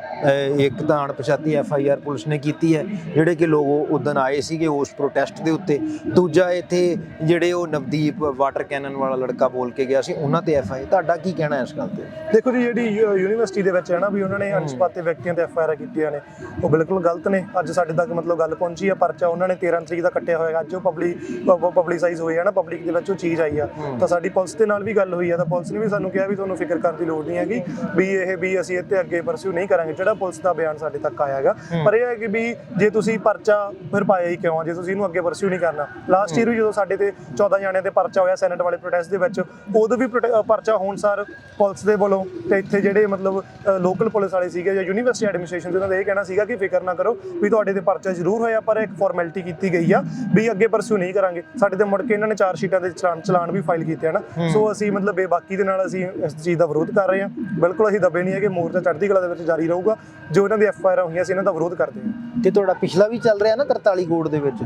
ਇੱਕ ਤਾਂ ਅਣਪਛਾਤੀ ਐਫ ਆਈ ਆਰ ਪੁਲਿਸ ਨੇ ਕੀਤੀ ਹੈ ਜਿਹੜੇ ਕਿ ਲੋਕ ਉਦੋਂ ਆਏ ਸੀਗੇ ਉਸ ਪ੍ਰੋਟੈਸਟ ਦੇ ਉੱਤੇ। ਦੂਜਾ ਇੱਥੇ ਜਿਹੜੇ ਉਹ ਨਵਦੀਪ ਵਾਟਰ ਕੈਨਨ ਵਾਲਾ ਲੜਕਾ ਬੋਲ ਕੇ ਗਿਆ ਸੀ ਉਹਨਾਂ ਤੇ ਐਫ ਆਈ ਤੁਹਾਡਾ ਕੀ ਕਹਿਣਾ ਹੈ ਇਸ ਗੱਲ ਤੇ? ਦੇਖੋ ਜੀ ਜਿਹੜੀ ਯੂਨੀਵਰਸਿਟੀ ਦੇ ਵਿੱਚ ਹੈ ਨਾ ਵੀ ਉਹਨਾਂ ਨੇ ਅਣਸਪਾਤੇ ਵਿਅਕਤੀਆਂ ਤੇ ਐਫਆਈਆਰ ਕੀਤੀਆਂ ਨੇ ਉਹ ਬਿਲਕੁਲ ਗਲਤ ਨੇ। ਅੱਜ ਸਾਡੇ ਤੱਕ ਮਤਲਬ ਗੱਲ ਪਹੁੰਚੀ ਆ ਪਰਚਾ ਉਹਨਾਂ ਨੇ 13 ਤਰੀਕ ਦਾ ਕੱਟਿਆ ਹੋਇਆ ਅੱਜ ਉਹ ਪਬਲਿਕ ਪਬਲਿਸਾਈਜ਼ ਹੋਈ ਹੈ ਨਾ ਪਬਲਿਕ ਦੇ ਵਿੱਚ ਉਹ ਚੀਜ਼ ਆਈ ਆ। ਤਾਂ ਸਾਡੀ ਪੁਲਿਸ ਦੇ ਨਾਲ ਵੀ ਗੱਲ ਹੋਈ ਆ। ਤਾਂ ਪੁਲਿਸ ਨੇ ਵੀ ਸਾਨੂੰ ਕਿਹਾ ਵੀ ਤੁਹਾਨੂੰ ਫਿਕਰ ਕਰਨ ਦੀ ਲੋੜ ਨਹੀਂ ਹੈਗੀ ਵੀ ਇਹ ਵੀ ਅਸੀਂ ਇੱਥੇ ਅੱਗੇ ਪਰਸਿਊ ਨਹੀਂ ਕਰਾਂਗੇ। ਜਿਹੜਾ ਪੁਲਿਸ ਦਾ ਬਿਆਨ ਸਾਡੇ ਤੱਕ ਆਇਆ ਹੈਗਾ। ਪਰ ਇਹ ਹੈ ਕਿ ਵੀ ਜੇ ਤੁਸੀਂ ਪਰਚਾ ਫਿਰ ਪਾਇਆ ਹੀ ਕਿਉਂ ਜੇ ਤੁਸੀਂ ਇਹਨੂੰ ਅੱਗੇ ਪਰਸਿਊ ਨਹੀਂ ਕਰਨਾ। ਲਾਸਟ ਈਅਰ ਵੀ ਜਦੋਂ ਸਾਡੇ ਤੇ 14 ਜਾਣਿਆਂ ਤੇ ਪਰਚਾ ਹੋਇਆ ਸੈਨੇਟ ਵਾਲੇ ਪ੍ਰੋਟੈਸਟ ਦੇ ਵਿੱਚ ਉਦੋਂ ਵੀ ਪਰਚਾ ਹੋਣ ਸਾਰ ਪੁਲਿਸ ਦੇ ਵੱਲੋਂ ਤੇ ਇੱਥੇ ਜਿਹੜੇ ਮਤਲਬ ਲੋਕਲ ਪੁਲਿਸ ਵਾਲੇ ਸੀਗੇ ਜਾਂ ਯੂਨੀਵਰਸਿਟੀ ਐਡਮਿਨਿਸਟ੍ਰੇਸ਼ਨ ਦੇ ਉਹਨਾਂ ਦਾ ਇਹ ਕਹਿਣਾ ਸੀਗਾ ਕਿ ਫਿਕਰ ਨਾ ਕਰੋ ਵੀ ਤੁਹਾਡੇ ਤੇ ਪਰਚਾ ਜ਼ਰੂਰ ਹੋਇਆ ਪਰ ਇੱਕ ਫਾਰਮੈਲਿਟੀ ਕੀਤੀ ਗਈ ਆ। ਵੀ ਅੱਗੇ ਪਰਸਿਊ ਨਹੀਂ ਕਰਾਂਗੇ। ਸਾਡੇ ਤੇ ਮੁੜ ਕੇ ਇਹਨਾਂ ਨੇ ਚਾਰ ਸ਼ੀਟਾਂ ਦੇ ਚਲਾਨ ਚਲਾਨ ਵੀ ਫਾਈਲ ਕੀਤੇ ਹਨ ਸੋ ਅਸੀਂ ਮਤਲਬ ਬੇਬਾਕੀ ਦੇ ਨਾਲ ਅਸੀਂ ਇਸ ਚੀਜ਼ ਦਾ ਵਿਰੋਧ ਕਰ ਰਹੇ ਹਾਂ ਬਿਲਕੁਲ ਅਸੀਂ ਦਬੇ ਨਹੀਂ ਹੈਗੇ ਮੋਰਚਾ ਚੜ੍ਹਦੀ ਕਲਾ ਦੇ ਵਿੱਚ ਜਾਰੀ ਰਹੂਗਾ। ਜੋ ਇਹਨਾਂ ਦੀ ਐਫ ਆਰ ਹੋਈਆਂ ਸੀ ਇਹਨਾਂ ਦਾ ਵਿਰੋਧ ਕਰਦੇ ਹਾਂ ਤੇ ਤੁਹਾਡਾ ਪਿਛਲਾ ਵੀ ਚੱਲ ਰਿਹਾ ਨਾ 43 ਕੋਡ ਦੇ ਵਿੱਚ?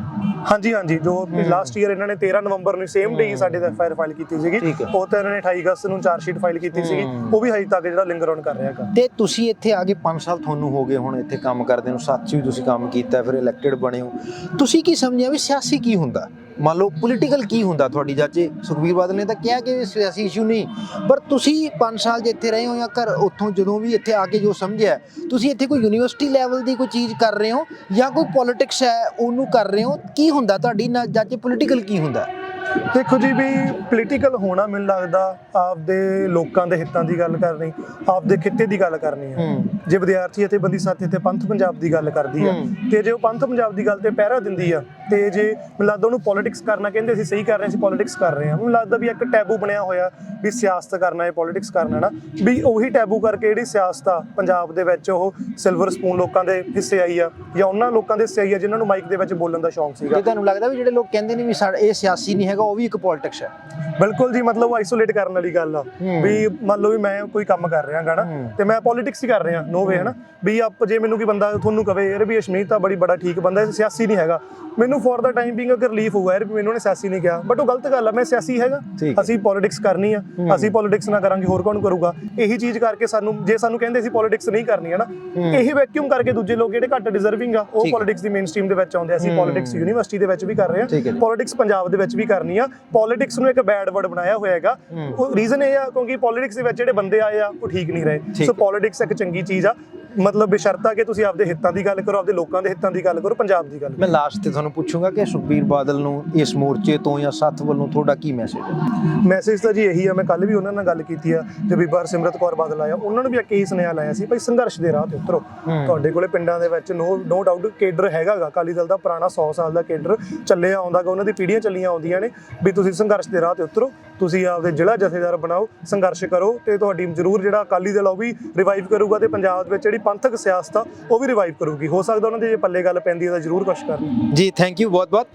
ਹਾਂਜੀ ਹਾਂਜੀ। ਜੋ ਲਾਸਟ ਈਅਰ ਇਹਨਾਂ ਨੇ 13 ਨਵੰਬਰ ਨੂੰ ਸੇਮ ਡੇ ਸਾਡੇ ਤੇ ਐਫ ਆਈ ਆਰ ਫਾਈਲ ਕੀਤੀ ਸੀਗੀ। ਉਹ ਤਾਂ ਇਹਨਾਂ ਨੇ 28 ਅਗਸਤ ਨੂੰ ਚਾਰ ਸ਼ੀਟ ਫਾਈਲ ਕੀਤੀ ਸੀਗੀ। ਉਹ ਵੀ ਹਜੇ ਤੱਕ ਜਿਹੜਾ ਲਿੰਗਰ ਔਨ ਕਰ ਰਿਹਾ ਹੈਗਾ। ਤੇ ਤੁਸੀਂ ਇੱਥੇ ਆ ਕੇ 5 ਸਾਲ ਤੁਹਾਨੂੰ ਹੋ ਗਏ ਹੁਣ ਇੱਥੇ ਕੰਮ ਕਰਦੇ ਨੂੰ। ਸੱਚ ਵੀ ਤੁਸੀਂ ਕੰਮ ਕੀਤਾ ਫਿਰ ਇਲੈਕਟਿਡ ਬਣੇ ਹੋ। ਤੁਸੀਂ ਕੀ ਸਮਝਿਆ ਵੀ ਸਿਆਸੀ ਕੀ ਹੁੰਦਾ? ਮੰਨ ਲਓ ਪੋਲੀਟੀਕਲ ਕੀ ਹੁੰਦਾ ਤੁਹਾਡੀ ਚਾਚੇ ਸੁਖਬੀਰ ਬਾਦਲ ਨੇ ਤਾਂ ਕਿਹਾ ਕਿ ਸਿਆਸੀ ਇਸ਼ੂ ਨਹੀਂ। ਪਰ ਤੁਸੀਂ 5 ਸਾਲ ਜੇ ਇੱਥੇ ਰਹੇ ਹੋ ਜਾਂ ਘਰ, ਉੱਥੋਂ ਜਦੋਂ ਵੀ ਇੱਥੇ ਆ ਕੇ ਜੋ ਸਮਝਿਆ, ਤੁਸੀਂ ਇੱਥੇ ਕੋਈ ਯੂਨੀਵਰਸਿਟੀ ਲੈਵਲ ਦੀ ਕੋਈ ਚੀਜ਼ ਕਰ ਰਹੇ ਹੋ ਜਾਂ ਕੋਈ ਪੋਲਿਟਿਕਸ ਹੈ, ਉਹਨੂੰ ਕਰ ਰਹੇ ਹੋ? ਕੀ ਹੁੰਦਾ ਤੁਹਾਡੀ ਨਾ ਚਾਚੇ ਪੋਲੀਟੀਕਲ ਕੀ ਹੁੰਦਾ? ਦੇਖੋ ਜੀ ਵੀ ਪੋਲੀਟੀਕਲ ਹੋਣਾ ਮੈਨੂੰ ਲੱਗਦਾ ਆਪਦੇ ਲੋਕਾਂ ਦੇ ਹਿੱਤਾਂ ਦੀ ਗੱਲ ਕਰਨੀ ਆਪਦੇ ਖਿੱਤੇ ਦੀ ਗੱਲ ਕਰਨੀ ਹੈ ਹੂੰ। ਜੇ ਵਿਦਿਆਰਥੀ ਅਤੇ ਬੰਦੀ ਸਾਥੀ ਤੇ ਪੰਥ ਪੰਜਾਬ ਦੀ ਗੱਲ ਕਰਦੀ ਹੂੰ। ਤੇ ਜੇ ਉਹ ਪੰਥ ਪੰਜਾਬ ਦੀ ਗੱਲ ਤੇ ਪਹਿਰਾ ਦਿੰਦੀ ਆ ਤੇ ਜੇ ਮੈਨੂੰ ਲੱਗਦਾ ਉਹਨੂੰ ਪੋਲਿਟਿਕਸ ਕਰਨਾ ਕਹਿੰਦੇ ਅਸੀਂ ਸਹੀ ਕਰ ਰਹੇ ਸੀ ਪੋਲਿਟਿਕਸ ਕਰ ਰਹੇ ਆ ਮੈਨੂੰ ਲੱਗਦਾ ਵੀ ਇੱਕ ਟੈਬੂ ਬਣਿਆ ਹੋਇਆ ਵੀ ਸਿਆਸਤ ਕਰਨਾ ਹੈ ਪੋਲਿਟਿਕਸ ਕਰਨਾ ਨਾ ਵੀ ਉਹੀ ਟੈਬੂ ਕਰਕੇ ਜਿਹੜੀ ਸਿਆਸਤ ਆ ਪੰਜਾਬ ਦੇ ਵਿੱਚ ਉਹ ਸਿਲਵਰ ਸਪੂਨ ਲੋਕਾਂ ਦੇ ਹਿੱਸੇ ਆਈ ਆ ਜਾਂ ਉਹਨਾਂ ਲੋਕਾਂ ਦੇ ਹਿੱਸੇ ਆਈ ਆ ਜਿਨ੍ਹਾਂ ਨੂੰ ਮਾਈਕ ਦੇ ਵਿੱਚ ਬੋਲਣ ਦਾ ਸ਼ੌਂਕ ਸੀਗਾ। ਜੇ ਤੁਹਾਨੂੰ ਲੱਗਦਾ ਵੀ ਜਿਹੜੇ ਲੋਕ ਕਹਿੰਦੇ ਨੇ ਵੀ ਸਾਡਾ ਇਹ ਸਿਆਸੀ ਨਹੀਂ ਹੈਗਾ ਉਹ ਵੀ ਇੱਕ ਪੋਲਿਟਿਕਸ ਹੈ ਬਿਲਕੁਲ ਜੀ ਮਤਲਬ ਉਹ ਆਈਸੋਲੇਟ ਕਰਨ ਵਾਲੀ ਗੱਲ ਆ ਹੂੰ। ਵੀ ਮੰਨ ਲਓ ਵੀ ਮੈਂ ਕੋਈ ਕੰਮ ਕਰ ਰਿਹਾ ਗਾ ਨਾ ਹੂੰ। ਤੇ ਮੈਂ ਪੋਲਿਟਿਕਸ ਹੀ ਕਰ ਰਿਹਾ ਨੋ ਵੇ ਹਨਾ ਵੀ ਆਪ ਜੇ ਮੈਨੂੰ ਕੋਈ ਬੰਦਾ ਤੁਹਾਨੂੰ ਕਵੇ ਯਾਰ ਵੀ ਅਸ਼ਮੀਤ ਤਾਂ ਬੜੀ ਬੜਾ ਠੀਕ ਬੰਦਾ ਹੈ ਸਿਆਸੀ ਨਹੀਂ ਹੈਗਾ ਮੈਨੂੰ ਫੋਰ ਦਾ ਟਾਈਮ ਬੀਇੰਗ ਅਗਰ ਰਿਲੀਫ ਹੋਊਗਾ ਯਾਰ ਵੀ ਮੈਨੂੰ ਨੇ ਸਿਆਸੀ ਨਹੀਂ ਕਿਹਾ। ਬਟ ਉਹ ਗਲਤ ਗੱਲ ਆ ਮੈਂ ਸਿਆਸੀ ਹੈਗਾ। ਠੀਕ ਹੈ। ਅਸੀਂ ਪੋਲਿਟਿਕਸ ਕਰਨੀ ਆ। ਅਸੀਂ ਪੋਲਿਟਿਕਸ ਨਾ ਕਰਾਂਗੇ ਹੋਰ ਕੌਣ ਕਰੂਗਾ? ਇਹੀ ਚੀਜ਼ ਕਰਕੇ ਸਾਨੂੰ ਜੇ ਸਾਨੂੰ ਕਹਿੰਦੇ ਸੀ ਪੋਲਿਟਿਕਸ ਨਹੀਂ ਕਰਨੀ ਹੈ ਨਾ ਇਹੀ ਵੈਕਿਊਮ ਕਰਕੇ ਦੂਜੇ ਲੋਕ ਜਿਹੜੇ ਘੱਟ ਡਿਜ਼ਰਵਿੰਗ ਆ ਉਹ ਠੀਕ। ਪੋਲਿਟਿਕਸ ਦੀ ਮੇਨ ਸਟ੍ਰੀਮ ਦੇ ਵਿੱਚ ਆਉਂਦੇ ਆ। ਅਸੀਂ ਪੋਲਿਟਿਕਸ ਯੂਨੀਵਰਸਿਟੀ ਦੇ ਵਿੱਚ ਵੀ ਕਰ ਰਹੇ ਠੀਕ ਹੈ ਹਾਂ ਜੀ। ਪੋਲਿਟਿਕਸ ਪੰਜਾਬ ਦੇ ਵਿੱਚ ਵੀ ਕਰਨੀ ਆ। ਪੋਲਿਟਿਕਸ ਨੂੰ ਇੱਕ ਬੈਡ ਵਰਡ ਬਣਾਇਆ ਹੋਇਆ ਹੈਗਾ। ਉਹ ਰੀਜ਼ਨ ਇਹ ਆ ਕਿਉਂਕਿ ਪੋਲਿਟਿਕਸ ਦੇ ਵਿੱਚ ਜਿਹੜੇ ਬੰਦੇ ਆਏ ਆ ਉਹ ਠੀਕ ਨਹੀਂ ਰਹੇ। ਠੀਕ ਸੋ। ਪੋਲਿਟਿਕਸ ਇੱਕ ਚੰਗੀ ਚੀਜ਼ ਆ। ਮਤਲਬ ਬੇਸ਼ਰਤਾ ਕਿ ਤੁਸੀਂ ਆਪਦੇ ਹਿੱਤਾਂ ਦੀ ਗੱਲ ਕਰੋ ਆਪਦੇ ਲੋਕਾਂ ਦੇ ਹਿੱਤਾਂ ਦੀ ਗੱਲ ਕਰੋ ਪੰਜਾਬ ਦੀ ਗੱਲ ਮੈਂ ਲਾਸਟ ਤੇ ਤੁਹਾਨੂੰ ਪੁੱਛੂੰਗਾ ਕਿ ਸੁਖਬੀਰ ਬਾਦਲ ਨੂੰ ਇਸ ਮੋਰਚੇ ਤੋਂ ਜਾਂ ਸੱਥ ਵੱਲੋਂ ਤੁਹਾਡਾ ਕੀ ਮੈਸੇਜ ਹੈ? ਮੈਸੇਜ ਤਾਂ ਜੀ ਇਹੀ ਆ ਮੈਂ ਕੱਲ ਵੀ ਉਹਨਾਂ ਨਾਲ ਗੱਲ ਕੀਤੀ ਆ ਜੇ ਬੀਬਾ ਸਿਮਰਤ ਕੌਰ ਬਾਦਲ ਆਇਆ ਉਹਨਾਂ ਨੂੰ ਵੀ ਇੱਕ ਹੀ ਸੁਨੇਹਾ ਲਾਇਆ ਸੀ ਭਾਈ ਸੰਘਰਸ਼ ਦੇ ਰਾਹ ਤੇ ਉਤਰੋ। ਤੁਹਾਡੇ ਕੋਲੇ ਪਿੰਡਾਂ ਦੇ ਵਿੱਚ ਨੋ ਨੋ ਡਾਊਟ ਕੇਡਰ ਹੈਗਾਗਾ ਅਕਾਲੀ ਦਲ ਦਾ ਪੁਰਾਣਾ 100 ਸਾਲ ਦਾ ਕੇਡਰ ਚੱਲਿਆ ਆਉਂਦਾਗਾ ਉਹਨਾਂ ਦੀ ਪੀੜ੍ਹੀਆਂ ਚੱਲੀਆਂ ਆਉਂਦੀਆਂ ਨੇ ਵੀ ਤੁਸੀਂ ਸੰਘਰਸ਼ ਦੇ ਰਾਹ ਤੇ ਉਤਰੋ। ਤੁਸੀਂ ਆਪਦੇ ਜ਼ਿਲ੍ਹਾ ਜਥੇਦਾਰ ਬਣਾਓ, ਸੰਘਰਸ਼ ਕਰੋ ਤੇ ਤੁਹਾਡੀ ਜ਼ਰੂਰ ਜਿਹੜਾ ਅਕਾਲੀ ਦਲ ਉਹ ਵੀ ਰਿਵਾਈਵ ਕਰੂਗਾ ਤੇ ਪੰਜਾਬ ਵਿੱਚ ਜਿਹੜੀ ਪੰਥਕ ਸਿਆਸਤ ਆ, ਉਹ ਵੀ ਰਿਵਾਈਵ ਕਰੂਗੀ। ਹੋ ਸਕਦਾ ਉਹਨਾਂ ਦੇ ਜੇ ਪੱਲੇ ਗੱਲ ਪੈਂਦੀ ਹੈ ਤਾਂ ਜ਼ਰੂਰ ਕੁਛ ਕਰਨ ਜੀ ਥੈਂਕ ਯੂ ਬਹੁਤ ਬਹੁਤ।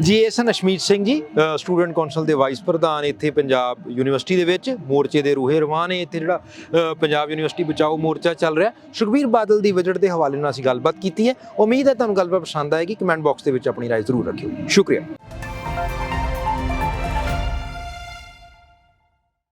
ਜੀ, ਇਹ ਸਨ ਅਸ਼ਮੀਤ ਸਿੰਘ ਜੀ ਸਟੂਡੈਂਟ ਕੌਂਸਲ ਦੇ ਵਾਈਸ ਪ੍ਰਧਾਨ ਇੱਥੇ ਪੰਜਾਬ ਯੂਨੀਵਰਸਿਟੀ ਦੇ ਵਿੱਚ, ਮੋਰਚੇ ਦੇ ਰੂਹੇ ਰਵਾਨ ਨੇ, ਇੱਥੇ ਜਿਹੜਾ ਪੰਜਾਬ ਯੂਨੀਵਰਸਿਟੀ ਬਚਾਓ ਮੋਰਚਾ ਚੱਲ ਰਿਹਾ। ਸੁਖਬੀਰ ਬਾਦਲ ਦੀ ਵਿਜਟ ਦੇ ਹਵਾਲੇ ਨਾਲ ਅਸੀਂ ਗੱਲਬਾਤ ਕੀਤੀ ਹੈ। ਉਮੀਦ ਹੈ ਤੁਹਾਨੂੰ ਗੱਲਬਾਤ ਪਸੰਦ ਆਏਗੀ ਕਮੈਂਟ ਬਾਕਸ ਦੇ ਵਿੱਚ ਆਪਣੀ ਰਾਏ ਜ਼ਰੂਰ ਰੱਖਿਓ। ਸ਼ੁਕਰੀਆ।